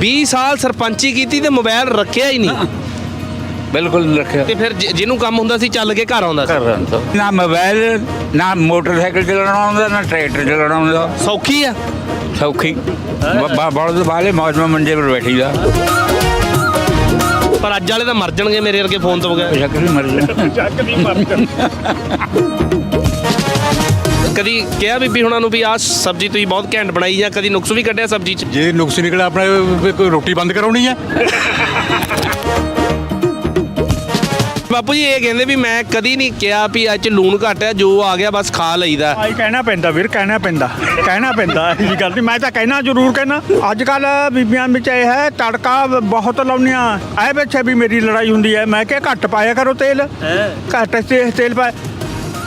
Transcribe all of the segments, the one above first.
20 ਸਾਲ ਸਰਪੰਚੀ ਕੀਤੀ ਤੇ ਮੋਬਾਈਲ ਰੱਖਿਆ ਹੀ ਨਹੀਂ। ਬਿਲਕੁਲ ਨਹੀਂ ਰੱਖਿਆ। ਤੇ ਫਿਰ ਜਿ- ਜਿਹਨੂੰ ਕੰਮ ਹੁੰਦਾ ਸੀ ਚੱਲ ਕੇ ਘਰ ਆਉਂਦਾ ਸੀ। ਨਾ ਮੋਬਾਈਲ ਨਾ ਮੋਟਰਸਾਈਕਲ ਚਲਾਉਣਾ ਆਉਂਦਾ ਨਾ ਟਰੈਕਟਰ ਚਲਾਉਣਾ ਆਉਂਦਾ। ਸੌਖੀ ਆ। ਸੌਖੀ। ਬੜਦ ਬਾਲੇ ਮੌਜ ਮਾ ਮੰਜੇ ਪਰ ਬੈਠੀ ਦਾ ਪਰ ਅੱਜ ਵਾਲੇ ਤਾਂ ਮਰ ਜਾਣਗੇ ਮੇਰੇ ਵਰਗੇ ਫੋਨ ਤੋਂ ਬਗੈਰ। ਸ਼ੱਕ ਵੀ ਮਰ ਜਾ ਕਦੀ ਕਿਹਾ ਬੀਬੀ ਹੁਣਾਂ ਨੂੰ ਵੀ ਆਹ ਸਬਜ਼ੀ ਤੁਸੀਂ ਬਹੁਤ ਘੈਂਟ ਬਣਾਈ ਜਾਂ ਕਦੀ ਨੁਕਸ ਵੀ ਕੱਢਿਆ ਸਬਜ਼ੀ 'ਚ? ਜੇ ਨੁਕਸ ਨਿਕਲਿਆ ਆਪਣਾ ਵੀ ਕੋਈ ਰੋਟੀ ਬੰਦ ਕਰਾਉਣੀ ਹੈ ਬਾਪੂ ਜੀ ਇਹ ਕਹਿੰਦੇ ਵੀ ਮੈਂ ਕਦੀ ਨਹੀਂ ਕਿਹਾ ਵੀ ਅੱਜ ਲੂਣ ਘੱਟ ਹੈ ਜੋ ਆ ਗਿਆ ਬਸ ਖਾ ਲਈਦਾ। ਆਈ ਕਹਿਣਾ ਪੈਂਦਾ ਵੀਰ ਕਹਿਣਾ ਪੈਂਦਾ ਕਹਿਣਾ ਪੈਂਦਾ ਇਹ ਗੱਲ ਨਹੀਂ। ਮੈਂ ਤਾਂ ਕਹਿਣਾ ਜ਼ਰੂਰ ਕਹਿਣਾ ਅੱਜ ਕੱਲ ਬੀਬੀਆਂ ਵਿੱਚ ਇਹ ਹੈ ਤੜਕਾ ਬਹੁਤ ਲਾਉਣੀਆਂ ਐ ਪਿੱਛੇ ਵੀ ਮੇਰੀ ਲੜਾਈ ਹੁੰਦੀ ਹੈ ਮੈਂ ਕਿਹਾ ਘੱਟ ਪਾਇਆ ਕਰੋ ਤੇਲ। ਘੱਟ ਤੇ ਤੇਲ ਪਾ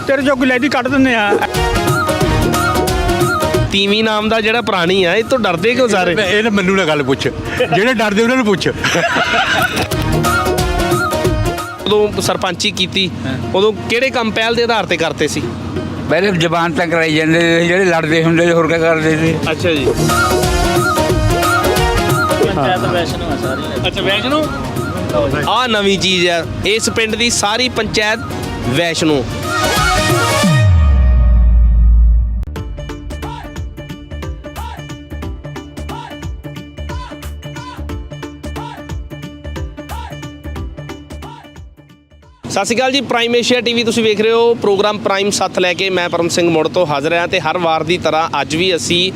ਤੇਰੇ ਜੋਗੀ ਲੈਦੀ ਕੱਢ ਦਿੰਦੇ ਆ। ਤੀਵੀਂ ਨਾਮ ਦਾ ਜਿਹੜਾ ਪ੍ਰਾਣੀ ਆ ਇਹ ਤੋਂ ਡਰਦੇ ਕਿਉਂ ਸਾਰੇ? ਇਹ ਮੈਨੂੰ ਨਾ ਗੱਲ ਪੁੱਛ। ਜਿਹੜੇ ਡਰਦੇ ਉਹਨਾਂ ਨੂੰ ਪੁੱਛ। ਉਦੋਂ ਸਰਪੰਚੀ ਕੀਤੀ ਉਦੋਂ ਕਿਹੜੇ ਕੰਮ ਪਹਿਲ ਦੇ ਆਧਾਰ ਤੇ ਕਰਤੇ ਸੀ? ਪਹਿਲੇ ਜ਼ਬਾਨ ਤਾਂ ਕਰਾਈ ਜਾਂਦੇ ਸੀ, ਜਿਹੜੇ ਲੜਦੇ ਹੁੰਦੇ ਸੀ ਹੋਰ ਕੀ ਕਰਦੇ ਸੀ? ਅੱਛਾ ਜੀ। ਅੱਛਾ ਵੈਸ਼ਨੂ? ਆ ਨਵੀਂ ਚੀਜ਼ ਆ ਇਸ ਪਿੰਡ ਦੀ ਸਾਰੀ ਪੰਚਾਇਤ ਵੈਸ਼ਨੂ। ਸਤਿ ਸ਼੍ਰੀ ਅਕਾਲ ਜੀ ਪ੍ਰਾਈਮ ਏਸ਼ੀਆ ਟੀਵੀ ਤੁਸੀਂ ਵੇਖ ਰਹੇ ਹੋ, ਪ੍ਰੋਗਰਾਮ ਪ੍ਰਾਈਮ ਸੱਥ ਲੈ ਕੇ ਮੈਂ ਪਰਮ ਸਿੰਘ ਮੁੜ ਤੋਂ ਹਾਜ਼ਰ ਹਾਂ ਤੇ ਹਰ ਵਾਰ ਦੀ ਤਰ੍ਹਾਂ ਅੱਜ ਵੀ ਅਸੀਂ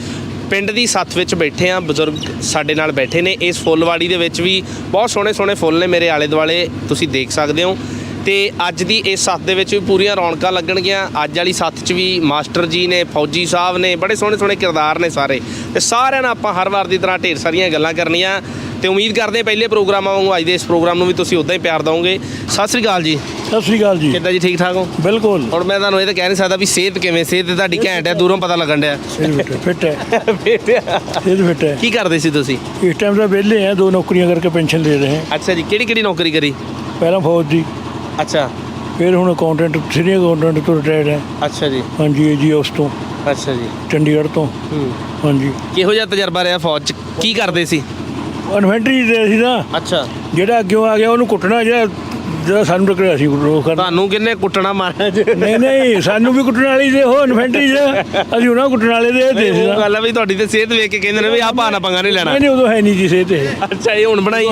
ਪਿੰਡ ਦੀ ਸੱਥ ਵਿੱਚ ਬੈਠੇ ਹਾਂ, ਬਜ਼ੁਰਗ ਸਾਡੇ ਨਾਲ ਬੈਠੇ ਨੇ। ਇਸ ਫੁੱਲਵਾੜੀ ਦੇ ਵਿੱਚ ਵੀ ਬਹੁਤ ਸੋਹਣੇ ਸੋਹਣੇ ਫੁੱਲ ਨੇ ਮੇਰੇ ਆਲੇ ਦੁਆਲੇ, ਤੁਸੀਂ ਦੇਖ ਸਕਦੇ ਹੋ। ਤੇ ਅੱਜ ਦੀ ਇਸ ਸੱਥ ਦੇ ਵਿੱਚ ਵੀ ਪੂਰੀਆਂ ਰੌਣਕਾਂ ਲੱਗਣਗੀਆਂ। ਅੱਜ ਵਾਲੀ ਸੱਥ 'ਚ ਵੀ ਮਾਸਟਰ ਜੀ ਨੇ, ਫੌਜੀ ਸਾਹਿਬ ਨੇ, ਬੜੇ ਸੋਹਣੇ ਸੋਹਣੇ ਕਿਰਦਾਰ ਨੇ ਸਾਰੇ। ਤੇ ਸਾਰਿਆਂ ਨਾਲ ਆਪਾਂ ਹਰ ਵਾਰ ਦੀ ਤਰ੍ਹਾਂ ਢੇਰ ਸਾਰੀਆਂ ਗੱਲਾਂ ਕਰਨੀਆਂ। ਤੇ ਉਮੀਦ ਕਰਦੇ ਪਹਿਲੇ ਪ੍ਰੋਗਰਾਮਾਂ ਵਾਂਗੂ ਅੱਜ ਦੇ ਇਸ ਪ੍ਰੋਗਰਾਮ ਨੂੰ ਵੀ ਤੁਸੀਂ ਉਦਾਂ ਹੀ ਪਿਆਰ ਦਿਓਗੇ। ਸਤਿ ਸ੍ਰੀ ਅਕਾਲ ਜੀ। ਸਤਿ ਸ੍ਰੀ ਅਕਾਲ ਜੀ। ਕਿੱਦਾਂ ਜੀ ਠੀਕ ਠਾਕ ਹੋ? ਬਿਲਕੁਲ। ਹੁਣ ਮੈਂ ਤੁਹਾਨੂੰ ਇਹ ਤਾਂ ਕਹਿ ਨਹੀਂ ਸਕਦਾ ਵੀ ਸਿਹਤ ਕਿਵੇਂ ਸਿਹਤ ਤਾਂ ਤੁਹਾਡੀ ਘੈਂਟ ਹੈ ਦੂਰੋਂ ਪਤਾ ਲੱਗਣ ਡਿਆ। ਫਿੱਟ ਹੈ ਇਹ ਫਿੱਟ ਹੈ। ਕੀ ਕਰਦੇ ਸੀ ਤੁਸੀਂ? ਇਸ ਟਾਈਮ ਦਾ ਵਿਹਲੇ ਆ ਦੋ ਨੌਕਰੀਆਂ ਕਰਕੇ ਪੈਨਸ਼ਨ ਲੈ ਰਹੇ ਹਾਂ। ਅੱਛਾ ਜੀ ਕਿਹੜੀ ਕਿਹੜੀ ਨੌਕਰੀ ਕਰੀ? ਪਹਿਲਾਂ ਫੌਜ ਦੀ। ਅੱਛਾ। ਫਿਰ ਹੁਣ ਅਕਾਊਂਟੈਂਟ ਸੀਨੀਅਰ ਅਕਾਊਂਟੈਂਟ ਤੋਂ ਰਿਟਾਇਰਡ ਹੈ। ਅੱਛਾ ਜੀ। ਹਾਂਜੀ ਜੀ ਉਸ ਤੋਂ। ਅੱਛਾ ਜੀ। ਚੰਡੀਗੜ੍ਹ ਤੋਂ। ਹਾਂਜੀ। ਕਿਹੋ ਜਿਹਾ ਤਜਰਬਾ ਰਿਹਾ ਫੌਜ ਚ? ਕੀ ਕਰਦੇ ਸੀ? ਇਨਵੈਂਟਰੀ ਦੇ ਸੀ ਨਾ। ਅੱਛਾ। ਜਿਹੜਾ ਅੱਗੇ ਆ ਗਿਆ ਉਹਨੂੰ ਕੁੱਟਣਾ ਜਿਹੜਾ ਜਿਹੜਾ ਸਾਨੂੰ ਟੱਕਰਿਆ ਸੀ ਉਹ ਕਰਨਾ ਤੁਹਾਨੂੰ ਕਿੰਨੇ ਕੁੱਟਣਾ ਮਾਰਿਆ ਜੀ? ਨਹੀਂ ਨਹੀਂ ਸਾਨੂੰ ਵੀ ਕੁੱਟਣ ਵਾਲੀ ਦੇ ਉਹ ਇਨਵੈਂਟਰੀ ਦੇ ਅਸੀਂ ਉਹਨਾਂ ਕੁੱਟਣ ਵਾਲੇ ਦੇ ਦੇ ਸੀ ਗੱਲ ਆ ਵੀ ਤੁਹਾਡੀ ਤੇ ਸਿਹਤ ਵੇਖ ਕੇ ਕਹਿੰਦੇ ਨੇ ਵੀ ਆਹ ਭਾਣਾ ਪੰਗਾ ਨਹੀਂ ਲੈਣਾ। ਨਹੀਂ ਨਹੀਂ ਉਦੋਂ ਹੈ ਨਹੀਂ ਜੀ ਸਿਹਤ ਅੱਛਾ ਇਹ ਹੁਣ ਬਣਾਈ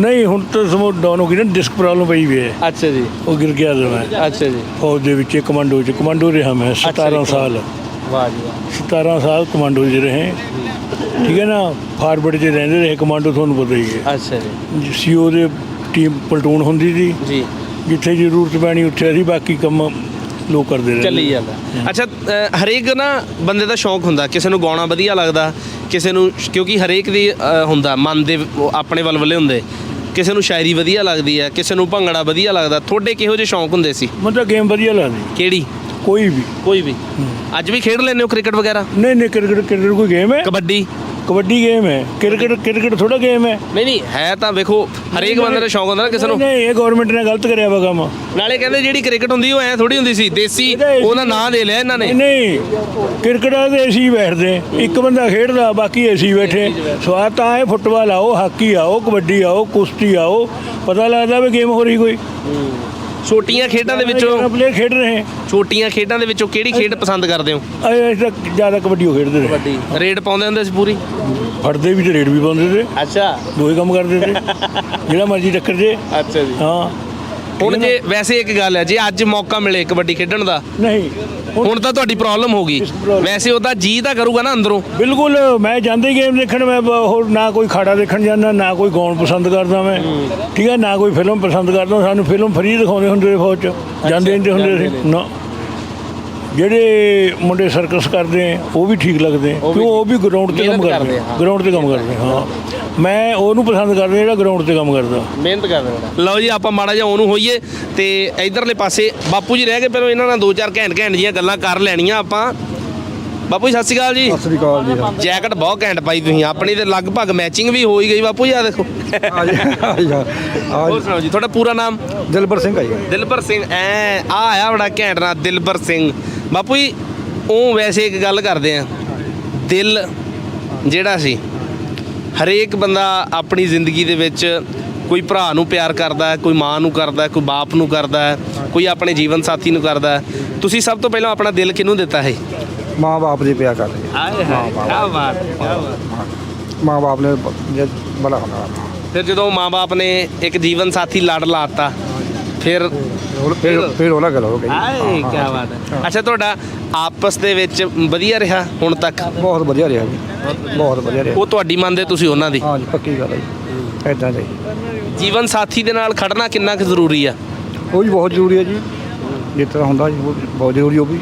ਨਹੀਂ ਹੁਣ ਤਾਂ ਸਮੋ ਡਾਊਨ ਹੋ ਗਈ ਨਾ ਡਿਸਕ ਪ੍ਰੋਬਲਮ ਪਈ ਵੀ ਹੈ। ਅੱਛਾ ਜੀ। ਉਹ ਗਿਰ ਗਿਆ ਸੀ ਮੈਂ। ਅੱਛਾ ਜੀ। ਫੌਜ ਦੇ ਵਿੱਚ ਕਮਾਂਡੋ ਚ ਕਮਾਂਡੋ ਰਿਹਾ ਮੈਂ 17 ਸਾਲ। ਵਾਹ ਜੀ ਵਾਹ। 17 ਸਾਲ ਕਮਾਂਡੋ 'ਚ ਰਹੇ। ਠੀਕ ਹੈ ਨਾ? ਫਾਰਵਰਡ 'ਚ ਰਹਿੰਦੇ ਰਹੇ ਕਮਾਂਡੋ ਤੁਹਾਨੂੰ ਪਤਾ ਹੀ ਹੈ। ਅੱਛਾ ਜੀ। ਸੀਓ ਦੇ ਟੀਮ ਪਲਟੂਨ ਹੁੰਦੀ ਸੀ। ਜੀ। ਜਿੱਥੇ ਜ਼ਰੂਰਤ ਪੈਣੀ ਉੱਥੇ ਅਸੀਂ ਬਾਕੀ ਕੰਮ ਲੋਕ ਕਰਦੇ ਰਹੇ। ਚੱਲੀ ਜਾਂਦਾ। ਅੱਛਾ ਅ, ਹਰੇਕ ਨਾ ਬੰਦੇ ਦਾ ਸ਼ੌਂਕ ਹੁੰਦਾ ਕਿਸੇ ਨੂੰ ਗਾਉਣਾ ਵਧੀਆ ਲੱਗਦਾ ਕਿਸੇ ਨੂੰ ਕਿਉਂਕਿ ਹਰੇਕ ਦੀ ਅ, ਹੁੰਦਾ ਮਨ ਦੇ ਉਹ ਆਪਣੇ ਵਲਵਲੇ ਹੁੰਦੇ। ਕਿਸੇ ਨੂੰ ਸ਼ਾਇਰੀ ਵਧੀਆ ਲੱਗਦੀ ਹੈ ਕਿਸੇ ਨੂੰ ਭੰਗੜਾ ਵਧੀਆ ਲੱਗਦਾ। ਤੁਹਾਡੇ ਕਿਹੋ ਜਿਹੇ ਸ਼ੌਂਕ ਹੁੰਦੇ ਸੀ? ਮੈਨੂੰ ਤਾਂ ਗੇਮ ਵਧੀਆ ਲੱਗਦੀ। ਕਿਹੜੀ? ਕੋਈ ਵੀ। ਕੋਈ ਵੀ। ਅੱਜ ਵੀ ਖੇਡ ਲੈਂਦੇ ਹੋ ਕ੍ਰਿਕਟ ਵਗੈਰਾ? ਨਹੀਂ ਨਹੀਂ ਕ੍ਰਿਕਟ ਕ੍ਰਿਕਟ ਕੋਈ ਗੇਮ ਹੈ? ਕਬੱਡੀ? ਕਬੱਡੀ ਗੇਮ ਹੈ। ਕ੍ਰਿਕਟ ਕ੍ਰਿਕਟ ਥੋੜਾ ਗੇਮ ਹੈ। ਨਹੀਂ ਨਹੀਂ ਹੈ ਤਾਂ ਵੇਖੋ ਹਰੇਕ ਬੰਦੇ ਦਾ ਸ਼ੌਂਕ ਹੁੰਦਾ ਨਾ ਕਿਸੇ ਨੂੰ। ਨਹੀਂ ਇਹ ਗਵਰਨਮੈਂਟ ਨੇ ਗਲਤ ਕਰਿਆ ਵਾ ਕੰਮ। ਨਾਲੇ ਕਹਿੰਦੇ ਜਿਹੜੀ ਕ੍ਰਿਕਟ ਹੁੰਦੀ ਉਹ ਐ ਥੋੜੀ ਹੁੰਦੀ ਸੀ ਦੇਸੀ ਉਹਦਾ ਨਾਂ ਦੇ ਲਿਆ ਇਹਨਾਂ ਨੇ। ਨਹੀਂ ਕ੍ਰਿਕਟ ਆ ਏਸੀ ਬੈਠਦੇ। ਇੱਕ ਬੰਦਾ ਖੇਡਦਾ ਬਾਕੀ ਏਸੀ ਬੈਠੇ। ਸਵਾਦ ਤਾਂ ਹੈ ਫੁੱਟਬਾਲ ਆਓ ਹਾਕੀ ਆਓ ਕਬੱਡੀ ਆਓ ਕੁਸ਼ਤੀ ਆਓ। ਪਤਾ ਲੱਗਦਾ ਵੀ ਗੇਮ ਹੋ ਰਹੀ ਕੋਈ ਛੋਟੀਆਂ ਖੇਡਾਂ ਦੇ ਵਿੱਚੋਂ ਪਲੇਅਰ ਖੇਡ ਰਹੇ। ਛੋਟੀਆਂ ਖੇਡਾਂ ਦੇ ਵਿੱਚੋਂ ਕਿਹੜੀ ਖੇਡ ਪਸੰਦ ਕਰਦੇ ਹੋ? ਅਸੀਂ ਤਾਂ ਜ਼ਿਆਦਾ ਕਬੱਡੀ ਓ ਖੇਡਦੇ ਰਹੇ। ਕਬੱਡੀ। ਰੇਡ ਪਾਉਂਦੇ ਹੁੰਦੇ ਸੀ ਪੂਰੀ? ਫੜਦੇ ਵੀ ਤੇ ਰੇਡ ਵੀ ਪਾਉਂਦੇ ਤੇ। ਅੱਛਾ। ਦੋਏ ਕੰਮ ਕਰਦੇ ਤੇ। ਜਿਹੜਾ ਮਰਜ਼ੀ ਟੱਕਰ ਜੇ। ਅੱਛਾ ਜੀ। ਹਾਂ। ਹੁਣ ਜੇ ਵੈਸੇ ਇੱਕ ਗੱਲ ਹੈ ਜੇ ਅੱਜ ਮੌਕਾ ਮਿਲੇ ਕਬੱਡੀ ਖੇਡਣ ਦਾ ਨਹੀਂ। ਹੁਣ ਤਾਂ ਤੁਹਾਡੀ ਪ੍ਰੋਬਲਮ ਹੋ ਗਈ? ਵੈਸੇ ਉਹਦਾ ਜੀ ਤਾਂ ਕਰੂਗਾ ਨਾ ਅੰਦਰੋਂ। ਬਿਲਕੁਲ ਮੈਂ ਜਾਂਦੇ ਗੇਮ ਦੇਖਣ ਮੈਂ ਬ- ਹੋਰ ਨਾ ਕੋਈ ਖਾੜਾ ਦੇਖਣ ਜਾਂਦਾ ਨਾ ਕੋਈ ਗਾਉਣ ਪਸੰਦ ਕਰਦਾ ਮੈਂ। ਠੀਕ ਹੈ ਨਾ ਕੋਈ ਫਿਲਮ ਪਸੰਦ ਕਰਦਾ ਸਾਨੂੰ ਫਿਲਮ ਫਰੀ ਦਿਖਾਉਂਦੇ ਹੁੰਦੇ ਸੀ ਫੌਜ ਚ। ਜਾਂਦੇ ਨਹੀਂ ਹੁੰਦੇ ਸੀ। ਨਾ। ਜਿਹੜੇ ਮੁੰਡੇ ਸਰਕਸ ਕਰਦੇ ਆ ਉਹ ਵੀ ਠੀਕ ਲੱਗਦੇ ਆ ਕਿਉਂ ਉਹ ਵੀ ਗਰਾਊਂਡ ਤੇ ਕੰਮ ਕਰਦੇ ਆ। ਗਰਾਊਂਡ ਤੇ ਕੰਮ ਕਰਦੇ ਆ, ਹਾਂ। ਮੈਂ ਉਹਨੂੰ ਪਸੰਦ ਕਰਦਾ ਜਿਹੜਾ ਗਰਾਊਂਡ ਤੇ ਕੰਮ ਕਰਦਾ। ਮਿਹਨਤ ਕਰਦੇ ਲਓ ਜੀ ਆਪਾਂ ਮਾੜਾ ਜਿਹਾ ਉਹਨੂੰ ਹੋਈਏ ਤੇ ਇਧਰਲੇ ਪਾਸੇ ਬਾਪੂ ਜੀ ਰਹਿ ਗਏ ਪਹਿਲਾਂ ਇਹਨਾਂ ਨਾਲ ਦੋ ਚਾਰ ਘੈਂਟ ਘੈਂਟ ਜੀਆਂ ਗੱਲਾਂ ਕਰ ਲੈਣੀਆਂ ਆਪਾਂ। ਬਾਪੂ ਜੀ ਸਤਿ ਸ਼੍ਰੀ ਅਕਾਲ ਜੀ। ਸ੍ਰੀ ਅਕਾਲ ਜੀ। ਜੈਕਟ ਬਹੁਤ ਘੈਂਟ ਪਾਈ ਤੁਸੀਂ ਆਪਣੀ ਤੇ ਲਗਭਗ ਮੈਚਿੰਗ ਵੀ ਹੋ ਹੀ ਗਈ। ਬਾਪੂ ਜੀ ਆ ਦੇਖੋ ਹੋਰ ਸੁਣਾਓ ਜੀ ਤੁਹਾਡਾ ਪੂਰਾ ਨਾਮ? ਦਿਲਬਰ ਸਿੰਘ ਆ ਜੀ। ਦਿਲਬਰ ਸਿੰਘ ਐ ਆ ਆਇਆ ਬੜਾ ਘੈਂਟ ਨਾ ਦਿਲਬਰ ਸਿੰਘ। ਬਾਪੂ ਜੀ ਉਹ ਵੈਸੇ ਇੱਕ ਗੱਲ ਕਰਦੇ ਆ। ਦਿਲ ਜਿਹੜਾ ਸੀ ਹਰੇਕ ਬੰਦਾ ਆਪਣੀ ਜ਼ਿੰਦਗੀ ਦੇ ਵਿੱਚ ਕੋਈ ਭਰਾ ਨੂੰ ਪਿਆਰ ਕਰਦਾ ਕੋਈ ਮਾਂ ਨੂੰ ਕਰਦਾ ਕੋਈ ਬਾਪ ਨੂੰ ਕਰਦਾ ਕੋਈ ਆਪਣੇ ਜੀਵਨ ਸਾਥੀ ਨੂੰ ਕਰਦਾ ਤੁਸੀਂ ਸਭ ਤੋਂ ਪਹਿਲਾਂ ਆਪਣਾ ਦਿਲ ਕਿਹਨੂੰ ਦਿੱਤਾ ਹੈ ਮਾਂ ਬਾਪ ਦੀ ਪਿਆ ਕਰਦੇ। ਆਏ ਹਾਏ ਕੀ ਬਾਤ ਕੀ ਬਾਤ। ਮਾਂ ਬਾਪ ਨੇ ਜੇ ਬੜਾ ਹੁੰਦਾ। ਫਿਰ ਜਦੋਂ ਮਾਂ-ਬਾਪ ਨੇ ਇੱਕ ਜੀਵਨ ਸਾਥੀ ਲੜ ਲਾਤਾ ਫਿਰ ਫਿਰ ਫਿਰ ਉਹਨਾਂ ਗੱਲ ਹੋ ਗਈ ਆਏ ਕੀ ਬਾਤ ਹੈ। ਅੱਛਾ ਤੁਹਾਡਾ ਆਪਸ ਦੇ ਵਿੱਚ ਵਧੀਆ ਰਿਹਾ ਹੁਣ ਤੱਕ? ਬਹੁਤ ਵਧੀਆ ਰਿਹਾ ਜੀ। ਬਹੁਤ ਵਧੀਆ ਰਿਹਾ। ਉਹ ਤੁਹਾਡੀ ਮੰਨਦੇ ਤੁਸੀਂ ਉਹਨਾਂ ਦੀ? ਹਾਂ ਜੀ ਪੱਕੀ ਗੱਲ ਹੈ ਜੀ। ਇਦਾਂ ਦੇ। ਜੀਵਨ ਸਾਥੀ ਦੇ ਨਾਲ ਖੜਨਾ ਕਿੰਨਾ ਕੁ ਜ਼ਰੂਰੀ ਆ? ਉਹ ਵੀ ਬਹੁਤ ਜ਼ਰੂਰੀ ਹੈ ਜੀ। ਜਿਸ ਤਰ੍ਹਾਂ ਹੁੰਦਾ ਜੀ ਉਹ ਬਹੁਤ ਜ਼ਰੂਰੀ ਉਹ ਵੀ।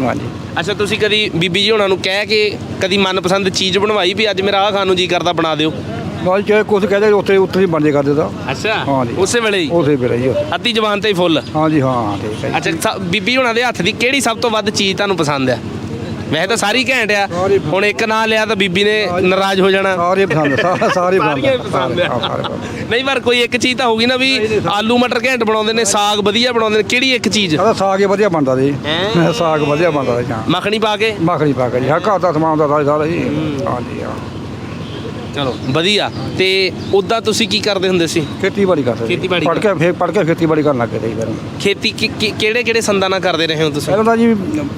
ਹਾਂ ਜੀ। ਅੱਛਾ ਤੁਸੀਂ ਕਦੀ ਬੀਬੀ ਜੀ ਉਹਨਾਂ ਨੂੰ ਕਹਿ ਕੇ ਕਦੀ ਮਨਪਸੰਦ ਚੀਜ਼ ਬਣਵਾਈ ਵੀ ਅੱਜ ਮੇਰਾ ਆਹ ਖਾਣ ਨੂੰ ਜੀ ਕਰਦਾ ਬਣਾ ਦਿਓ? ਨਾਲ ਚਾਹੇ ਕੁਝ ਕਹਦੇ ਉੱਥੇ ਉੱਥੇ ਹੀ ਬਣ ਜੇ ਕਰ ਦਿੱਤਾ। ਅੱਛਾ। ਹਾਂ ਜੀ। ਉਸੇ ਵੇਲੇ ਹੀ? ਉਸੇ ਵੇਲੇ ਜੀ ਅੱਧੀ ਜ਼ਬਾਨ ਤੇ ਹੀ ਫੁੱਲ? ਹਾਂ ਜੀ ਹਾਂ ਠੀਕ ਹੈ ਜੀ। ਅੱਛਾ ਸ- ਬੀਬੀ ਉਹਨਾਂ ਦੇ ਹੱਥ ਦੀ ਕਿਹੜੀ ਸਭ ਤੋਂ ਵੱਧ ਚੀਜ਼ ਤੁਹਾਨੂੰ ਪਸੰਦ ਆ? ਵੈਸੇ ਤਾਂ ਸਾਰੀ ਘੈਂਟ ਆ। ਸਾਰੀ। ਹੁਣ ਇੱਕ ਨਾਂ ਲਿਆ ਤਾਂ ਬੀਬੀ ਨੇ ਨਾਰਾਜ਼ ਹੋ ਜਾਣਾ। ਸਾਰੇ ਪਸੰਦ ਸਾਰੇ ਸਾਰੀਆਂ ਪਸੰਦ ਪਸੰਦ ਆ। ਹਾਂ, ਸਾਰੇ ਪਸੰਦ ਨਹੀਂ ਪਰ ਕੋਈ ਇੱਕ ਚੀਜ਼ ਤਾਂ ਹੋਗੀ ਨਾ ਵੀ ਆਲੂ ਮਟਰ ਘੈਂਟ ਬਣਾਉਂਦੇ ਨੇ ਸਾਗ ਵਧੀਆ ਬਣਾਉਂਦੇ ਨੇ ਕਿਹੜੀ ਇੱਕ ਚੀਜ਼? ਸਾਡਾ ਸਾਗ ਹੀ ਵਧੀਆ ਬਣਦਾ ਜੀ? ਸਾਗ ਵਧੀਆ ਬਣਦਾ ਜੀ ਹਾਂ। ਮੱਖਣੀ ਪਾ ਕੇ? ਮੱਖਣੀ ਪਾ ਕੇ ਜੀ ਹਾਂ ਘਰ ਦਾ ਸਮਾਨ ਦਾ ਸਾਰੇ ਸਾਰਾ ਜੀ ਹਾਂ। ਜੀ ਹਾਂ। ਚਲੋ ਵਧੀਆ। ਤੇ ਉਦਾਂ ਤੁਸੀਂ ਕੀ ਕਰਦੇ ਹੁੰਦੇ ਸੀ? ਖੇਤੀਬਾੜੀ ਕਰਦੇ। ਖੇਤੀਬਾੜੀ ਪੜ੍ਹ ਕੇ ਫਿਰ ਪੜ੍ਹ ਕੇ ਖੇਤੀਬਾੜੀ ਕਰਨ ਲੱਗ ਗਏ ਜੀ ਫਿਰ। ਖੇਤੀ ਕਿਹੜੇ ਕਿਹੜੇ ਸੰਦਾਂ ਨਾਲ ਕਰਦੇ ਰਹੇ ਹੋ ਤੁਸੀਂ? ਪਹਿਲਾਂ ਤਾਂ ਜੀ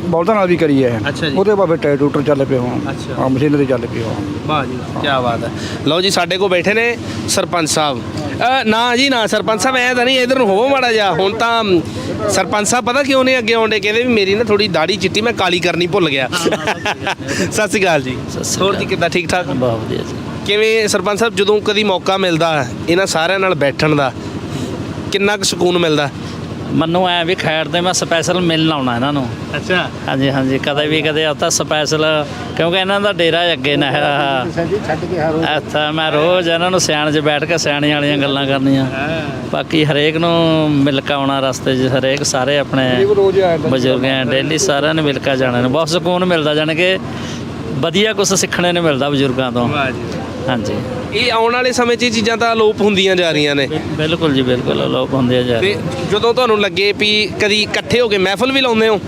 ਬਲਦਾਂ ਨਾਲ ਵੀ ਕਰੀ ਹੈ ਅੱਛਾ ਜੀ। ਉਹਦੇ ਬਾਅਦ ਫਿਰ ਟਾਇਰ ਟੂਟਰ ਚੱਲ ਪਏ ਹੋਣ। ਅੱਛਾ। ਹਾਂ ਮਸ਼ੀਨਰੀ ਚੱਲ ਪਈ ਹੋਣ। ਵਾਹ ਜੀ ਕੀ ਬਾਤ ਹੈ। ਲਓ ਜੀ ਸਾਡੇ ਕੋਲ ਬੈਠੇ ਨੇ ਸਰਪੰਚ ਸਾਹਿਬ। ਨਾ ਜੀ ਨਾ ਸਰਪੰਚ ਸਾਹਿਬ ਐ ਤਾਂ ਨਹੀਂ ਇਧਰ ਨੂੰ ਹੋਵੋ ਮਾੜਾ ਜਿਹਾ। ਹੁਣ ਤਾਂ ਸਰਪੰਚ ਸਾਹਿਬ ਪਤਾ ਕਿਉਂ ਨੇ ਅੱਗੇ ਆਉਂਦੇ ਕਹਿੰਦੇ ਵੀ ਮੇਰੀ ਨਾ ਥੋੜੀ ਦਾੜੀ ਚਿੱਟੀ ਮੈਂ ਕਾਲੀ ਕਰਨੀ ਭੁੱਲ ਗਿਆ। ਸਤਿ ਸ਼੍ਰੀ ਅਕਾਲ ਜੀ। ਹੋਰ ਜੀ ਕਿੱਦਾਂ? ਠੀਕ ਠਾਕ? ਬਹੁਤ ਵਧੀਆ ਜੀ। ਕਿਵੇਂ ਸਰਪੰਚ ਸਾਹਿਬ ਜਦੋਂ ਕਦੀ ਮੌਕਾ ਮਿਲਦਾ ਇਹਨਾਂ ਸਾਰਿਆਂ ਨਾਲ ਬੈਠਣ ਦਾ ਕਿੰਨਾ ਕੁ ਸਕੂਨ ਮਿਲਦਾ? ਮੈਨੂੰ ਐ ਵੀ ਖੈਰ ਤੇ ਮੈਂ ਸਪੈਸ਼ਲ ਮਿਲਣ ਆਉਣਾ ਇਹਨਾਂ ਨੂੰ। ਅੱਛਾ। ਹਾਂਜੀ ਹਾਂਜੀ ਕਦੇ ਵੀ ਕਦੇ ਆਤਾ ਸਪੈਸ਼ਲ ਕਿਉਂਕਿ ਇਹਨਾਂ ਦਾ ਡੇਰਾ ਹੀ ਅੱਗੇ ਨਾ ਇੱਥੇ ਮੈਂ ਰੋਜ਼ ਇਹਨਾਂ ਨੂੰ ਸਿਆਣ 'ਚ ਬੈਠ ਕੇ ਸਿਆਣੀਆਂ ਵਾਲੀਆਂ ਗੱਲਾਂ ਕਰਨੀਆਂ। ਬਾਕੀ ਹਰੇਕ ਨੂੰ ਮਿਲ ਕੇ ਆਉਣਾ ਰਸਤੇ 'ਚ ਹਰੇਕ ਸਾਰੇ ਆਪਣੇ ਬਜ਼ੁਰਗ ਐ ਡੇਲੀ ਸਾਰਿਆਂ ਨੂੰ ਮਿਲ ਕੇ ਜਾਣਾ। ਨੇ ਬਹੁਤ ਸਕੂਨ ਮਿਲਦਾ ਜਾਣੀ ਕਿ ਵਧੀਆ ਕੁਝ ਸਿੱਖਣੇ ਨੂੰ ਮਿਲਦਾ ਬਜ਼ੁਰਗਾਂ ਤੋਂ। ਵਾਹ ਜੀ ਹਾਂਜੀ। ਇਹ ਆਉਣ ਵਾਲੇ ਸਮੇਂ 'ਚ ਇਹ ਚੀਜ਼ਾਂ ਤਾਂ ਅਲੋਪ ਹੁੰਦੀਆਂ ਜਾ ਰਹੀਆਂ ਨੇ। ਬਿਲਕੁਲ ਜੀ ਬਿਲਕੁਲ ਲੋਕ ਹੁੰਦੇ ਆ ਜਾ ਤੇ ਜਦੋਂ ਤੁਹਾਨੂੰ ਲੱਗੇ ਵੀ ਕਦੀ ਇਕੱਠੇ ਹੋ ਕੇ ਮਹਿਫਲ ਵੀ ਲਾਉਂਦੇ ਹੋ?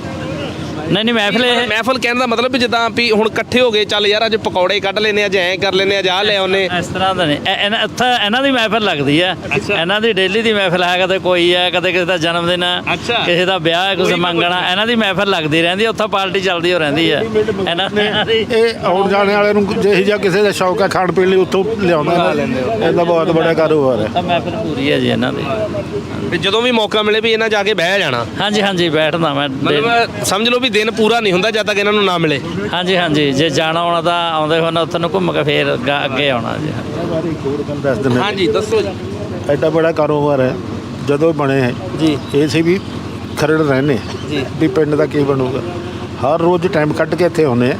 ਨਹੀਂ ਨਹੀਂ ਮਹਿਫਿਲ ਇਹ ਮਹਿਫਲ ਕਹਿਣ ਦਾ ਮਤਲਬ ਵੀ ਜਿੱਦਾਂ ਵੀ ਹੁਣ ਇਕੱਠੇ ਹੋ ਗਏ ਚੱਲ ਯਾਰ ਅੱਜ ਪਕੌੜੇ ਕੱਢ ਲੈਨੇ ਅੱਜ ਐਂ ਕਰ ਲੈਨੇ ਅੱਜ ਆਹ ਲੈ ਆਉਨੇ ਇਸ ਤਰ੍ਹਾਂ ਦਾ ਨਹੀਂ। ਇਹ- ਇਹਨਾਂ ਇੱਥੇ ਇਹਨਾਂ ਦੀ ਮਹਿਫਿਲ ਲੱਗਦੀ ਹੈ। ਇਹਨਾਂ ਦੀ ਡੇਲੀ ਦੀ ਮਹਿਫਿਲ ਹੈ ਕਦੇ ਕੋਈ ਹੈ ਕਦੇ ਕਿਸੇ ਦਾ ਜਨਮ ਦਿਨ ਹੈ ਅੱਛਾ। ਕਿਸੇ ਦਾ ਵਿਆਹ ਹੈ ਕੁਝ ਮੰਗਣਾ ਇਹਨਾਂ ਦੀ ਮਹਿਫਿਲ ਲੱਗਦੀ ਰਹਿੰਦੀ ਹੈ ਉੱਥੇ ਪਾਰਟੀ ਚੱਲਦੀ ਹੋ ਰਹਿੰਦੀ ਹੈ। ਇਹਨਾਂ ਇਹਨਾਂ ਦੀ ਇਹ ਆਉਣ ਜਾਣ ਵਾਲਿਆਂ ਨੂੰ ਜੇ ਜਾਂ ਕਿਸੇ ਦਾ ਸ਼ੌਕ ਹੈ ਖਾਣ ਪੀਣ ਲਈ ਉੱਥੋਂ ਲਿਆਉਂਦਾ ਇਹਦਾ ਬਹੁਤ ਬੜਾ ਕਾਰੋਬਾਰ ਹੈ। ਤਾਂ ਮਹਿਫਿਲ ਪੂਰੀ ਹੈ ਜੀ ਇਹਨਾਂ ਦੀ। ਵੀ ਜਦੋਂ ਵੀ ਮੌਕਾ ਮਿਲੇ ਵੀ ਇਹਨਾਂ ਜਾ ਕੇ ਬਹਿ ਜਾਣਾ। ਹਾਂਜੀ ਹਾਂਜੀ ਬੈਠਦਾ ਮੈਂ। ਮਤਲਬ ਸਮਝ ਲਓ ਵੀ ਦਿਨ ਪੂਰਾ ਨਹੀਂ ਹੁੰਦਾ ਜਦ ਤੱਕ ਇਹਨਾਂ ਨੂੰ ਨਾ ਮਿਲੇ। ਹਾਂਜੀ ਹਾਂਜੀ। ਜੇ ਜਾਣਾ ਆਉਣਾ ਤਾਂ ਆਉਂਦੇ ਹੋਣ ਉੱਥੇ ਨੂੰ ਘੁੰਮ ਕੇ ਫੇਰ ਅੱਗਾ- ਅੱਗੇ ਆਉਣਾ ਜੀ। ਦੱਸ ਦਿੰਦੇ ਹਾਂਜੀ ਦੱਸੋ ਜੀ। ਐਡਾ ਬੜਾ ਕਾਰੋਬਾਰ ਹੈ। ਜਦੋਂ ਬਣੇ ਹੈ ਜੀ। ਇਹ ਸੀ ਵੀ ਖਰੜ ਰਹਿੰਦੇ ਜੀ। ਵੀ ਪਿੰਡ ਦਾ ਕੀ ਬਣੂਗਾ। ਹਰ ਰੋਜ਼ ਟਾਈਮ ਕੱਢ ਕੇ ਇੱਥੇ ਆਉਂਦੇ ਆ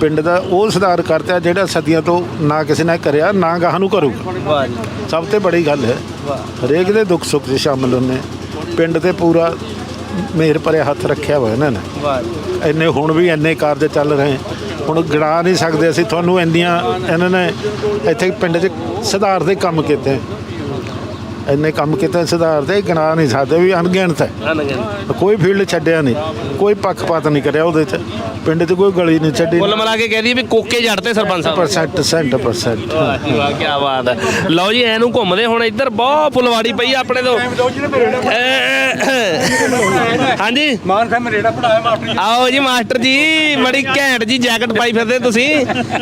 ਪਿੰਡ ਦਾ ਉਹ ਸੁਧਾਰ ਕਰਤਾ ਜਿਹੜਾ ਸਦੀਆਂ ਤੋਂ ਨਾ ਕਿਸੇ ਨੇ ਕਰਿਆ ਨਾ ਗਾਹ ਨੂੰ ਕਰੂਗਾ। ਵਾਹ ਜੀ। ਸਭ ਤੋਂ ਬੜੀ ਗੱਲ ਹੈ। ਹਰੇਕ ਦੇ ਦੁੱਖ ਸੁੱਖ 'ਚ ਸ਼ਾਮਲ ਹੁੰਦੇ ਪਿੰਡ ਤੇ ਪੂਰਾ ਮਿਹਰ ਭਰਿਆ ਹੱਥ ਰੱਖਿਆ ਹੋਇਆ ਇਹਨਾਂ ਨੇ। ਇੰਨੇ ਹੁਣ ਵੀ ਇੰਨੇ ਕਾਰਜ ਚੱਲ ਰਹੇ। ਹੁਣ ਗਿਣਾ ਨਹੀਂ ਸਕਦੇ ਅਸੀਂ ਤੁਹਾਨੂੰ ਇੰਨੀਆਂ ਇਹਨਾਂ ਨੇ ਇੱਥੇ ਪਿੰਡ 'ਚ ਸੁਧਾਰ ਦੇ ਕੰਮ ਕੀਤੇ। ਇੰਨੇ ਕੰਮ ਕੀਤੇ ਸੁਧਾਰ ਦੇ ਗਿਣਾ ਨਹੀਂ ਸਕਦੇ ਵੀ ਅਣਗਿਣਤ ਹੈ। ਕੋਈ ਫੀਲਡ ਛੱਡਿਆ ਨਹੀਂ ਕੋਈ ਪੱਖਪਾਤ ਨਹੀਂ ਕਰਿਆ ਉਹਦੇ 'ਚ। ਪਿੰਡ 'ਚ ਕੋਈ ਗਲੀ ਨਹੀਂ ਛੱਡੀ। ਕੁੱਲ ਮਿਲਾ ਕੇ ਕਹਿ ਦਈਏ ਵੀ ਕੋਕੇ ਜੜਤੇ ਸਰਪੰਚ ਸਾਹਿਬ। ਪਰਸੈਂਟ 100% ਵਾਹ ਜੀ ਵਾਹ ਕੀ ਬਾਤ ਹੈ। ਲਓ ਜੀ ਐਨੂੰ ਘੁੰਮਦੇ ਹੁਣ ਇੱਧਰ ਬਹੁਤ ਫੁਲਵਾੜੀ ਪਈ ਆ ਆਪਣੇ ਤੋਂ। ਹਾਂਜੀ? ਮਾਨ ਸਾਹਿਬ ਮੇਰਾ ਪੜਾਇਆ ਮਾਸਟਰ ਆਓ ਜੀ ਮਾਸਟਰ ਜੀ ਬੜੀ ਘੈਂਟ ਜੀ ਜੈਕਟ ਪਾਈ ਫਿਰਦੇ ਤੁਸੀਂ।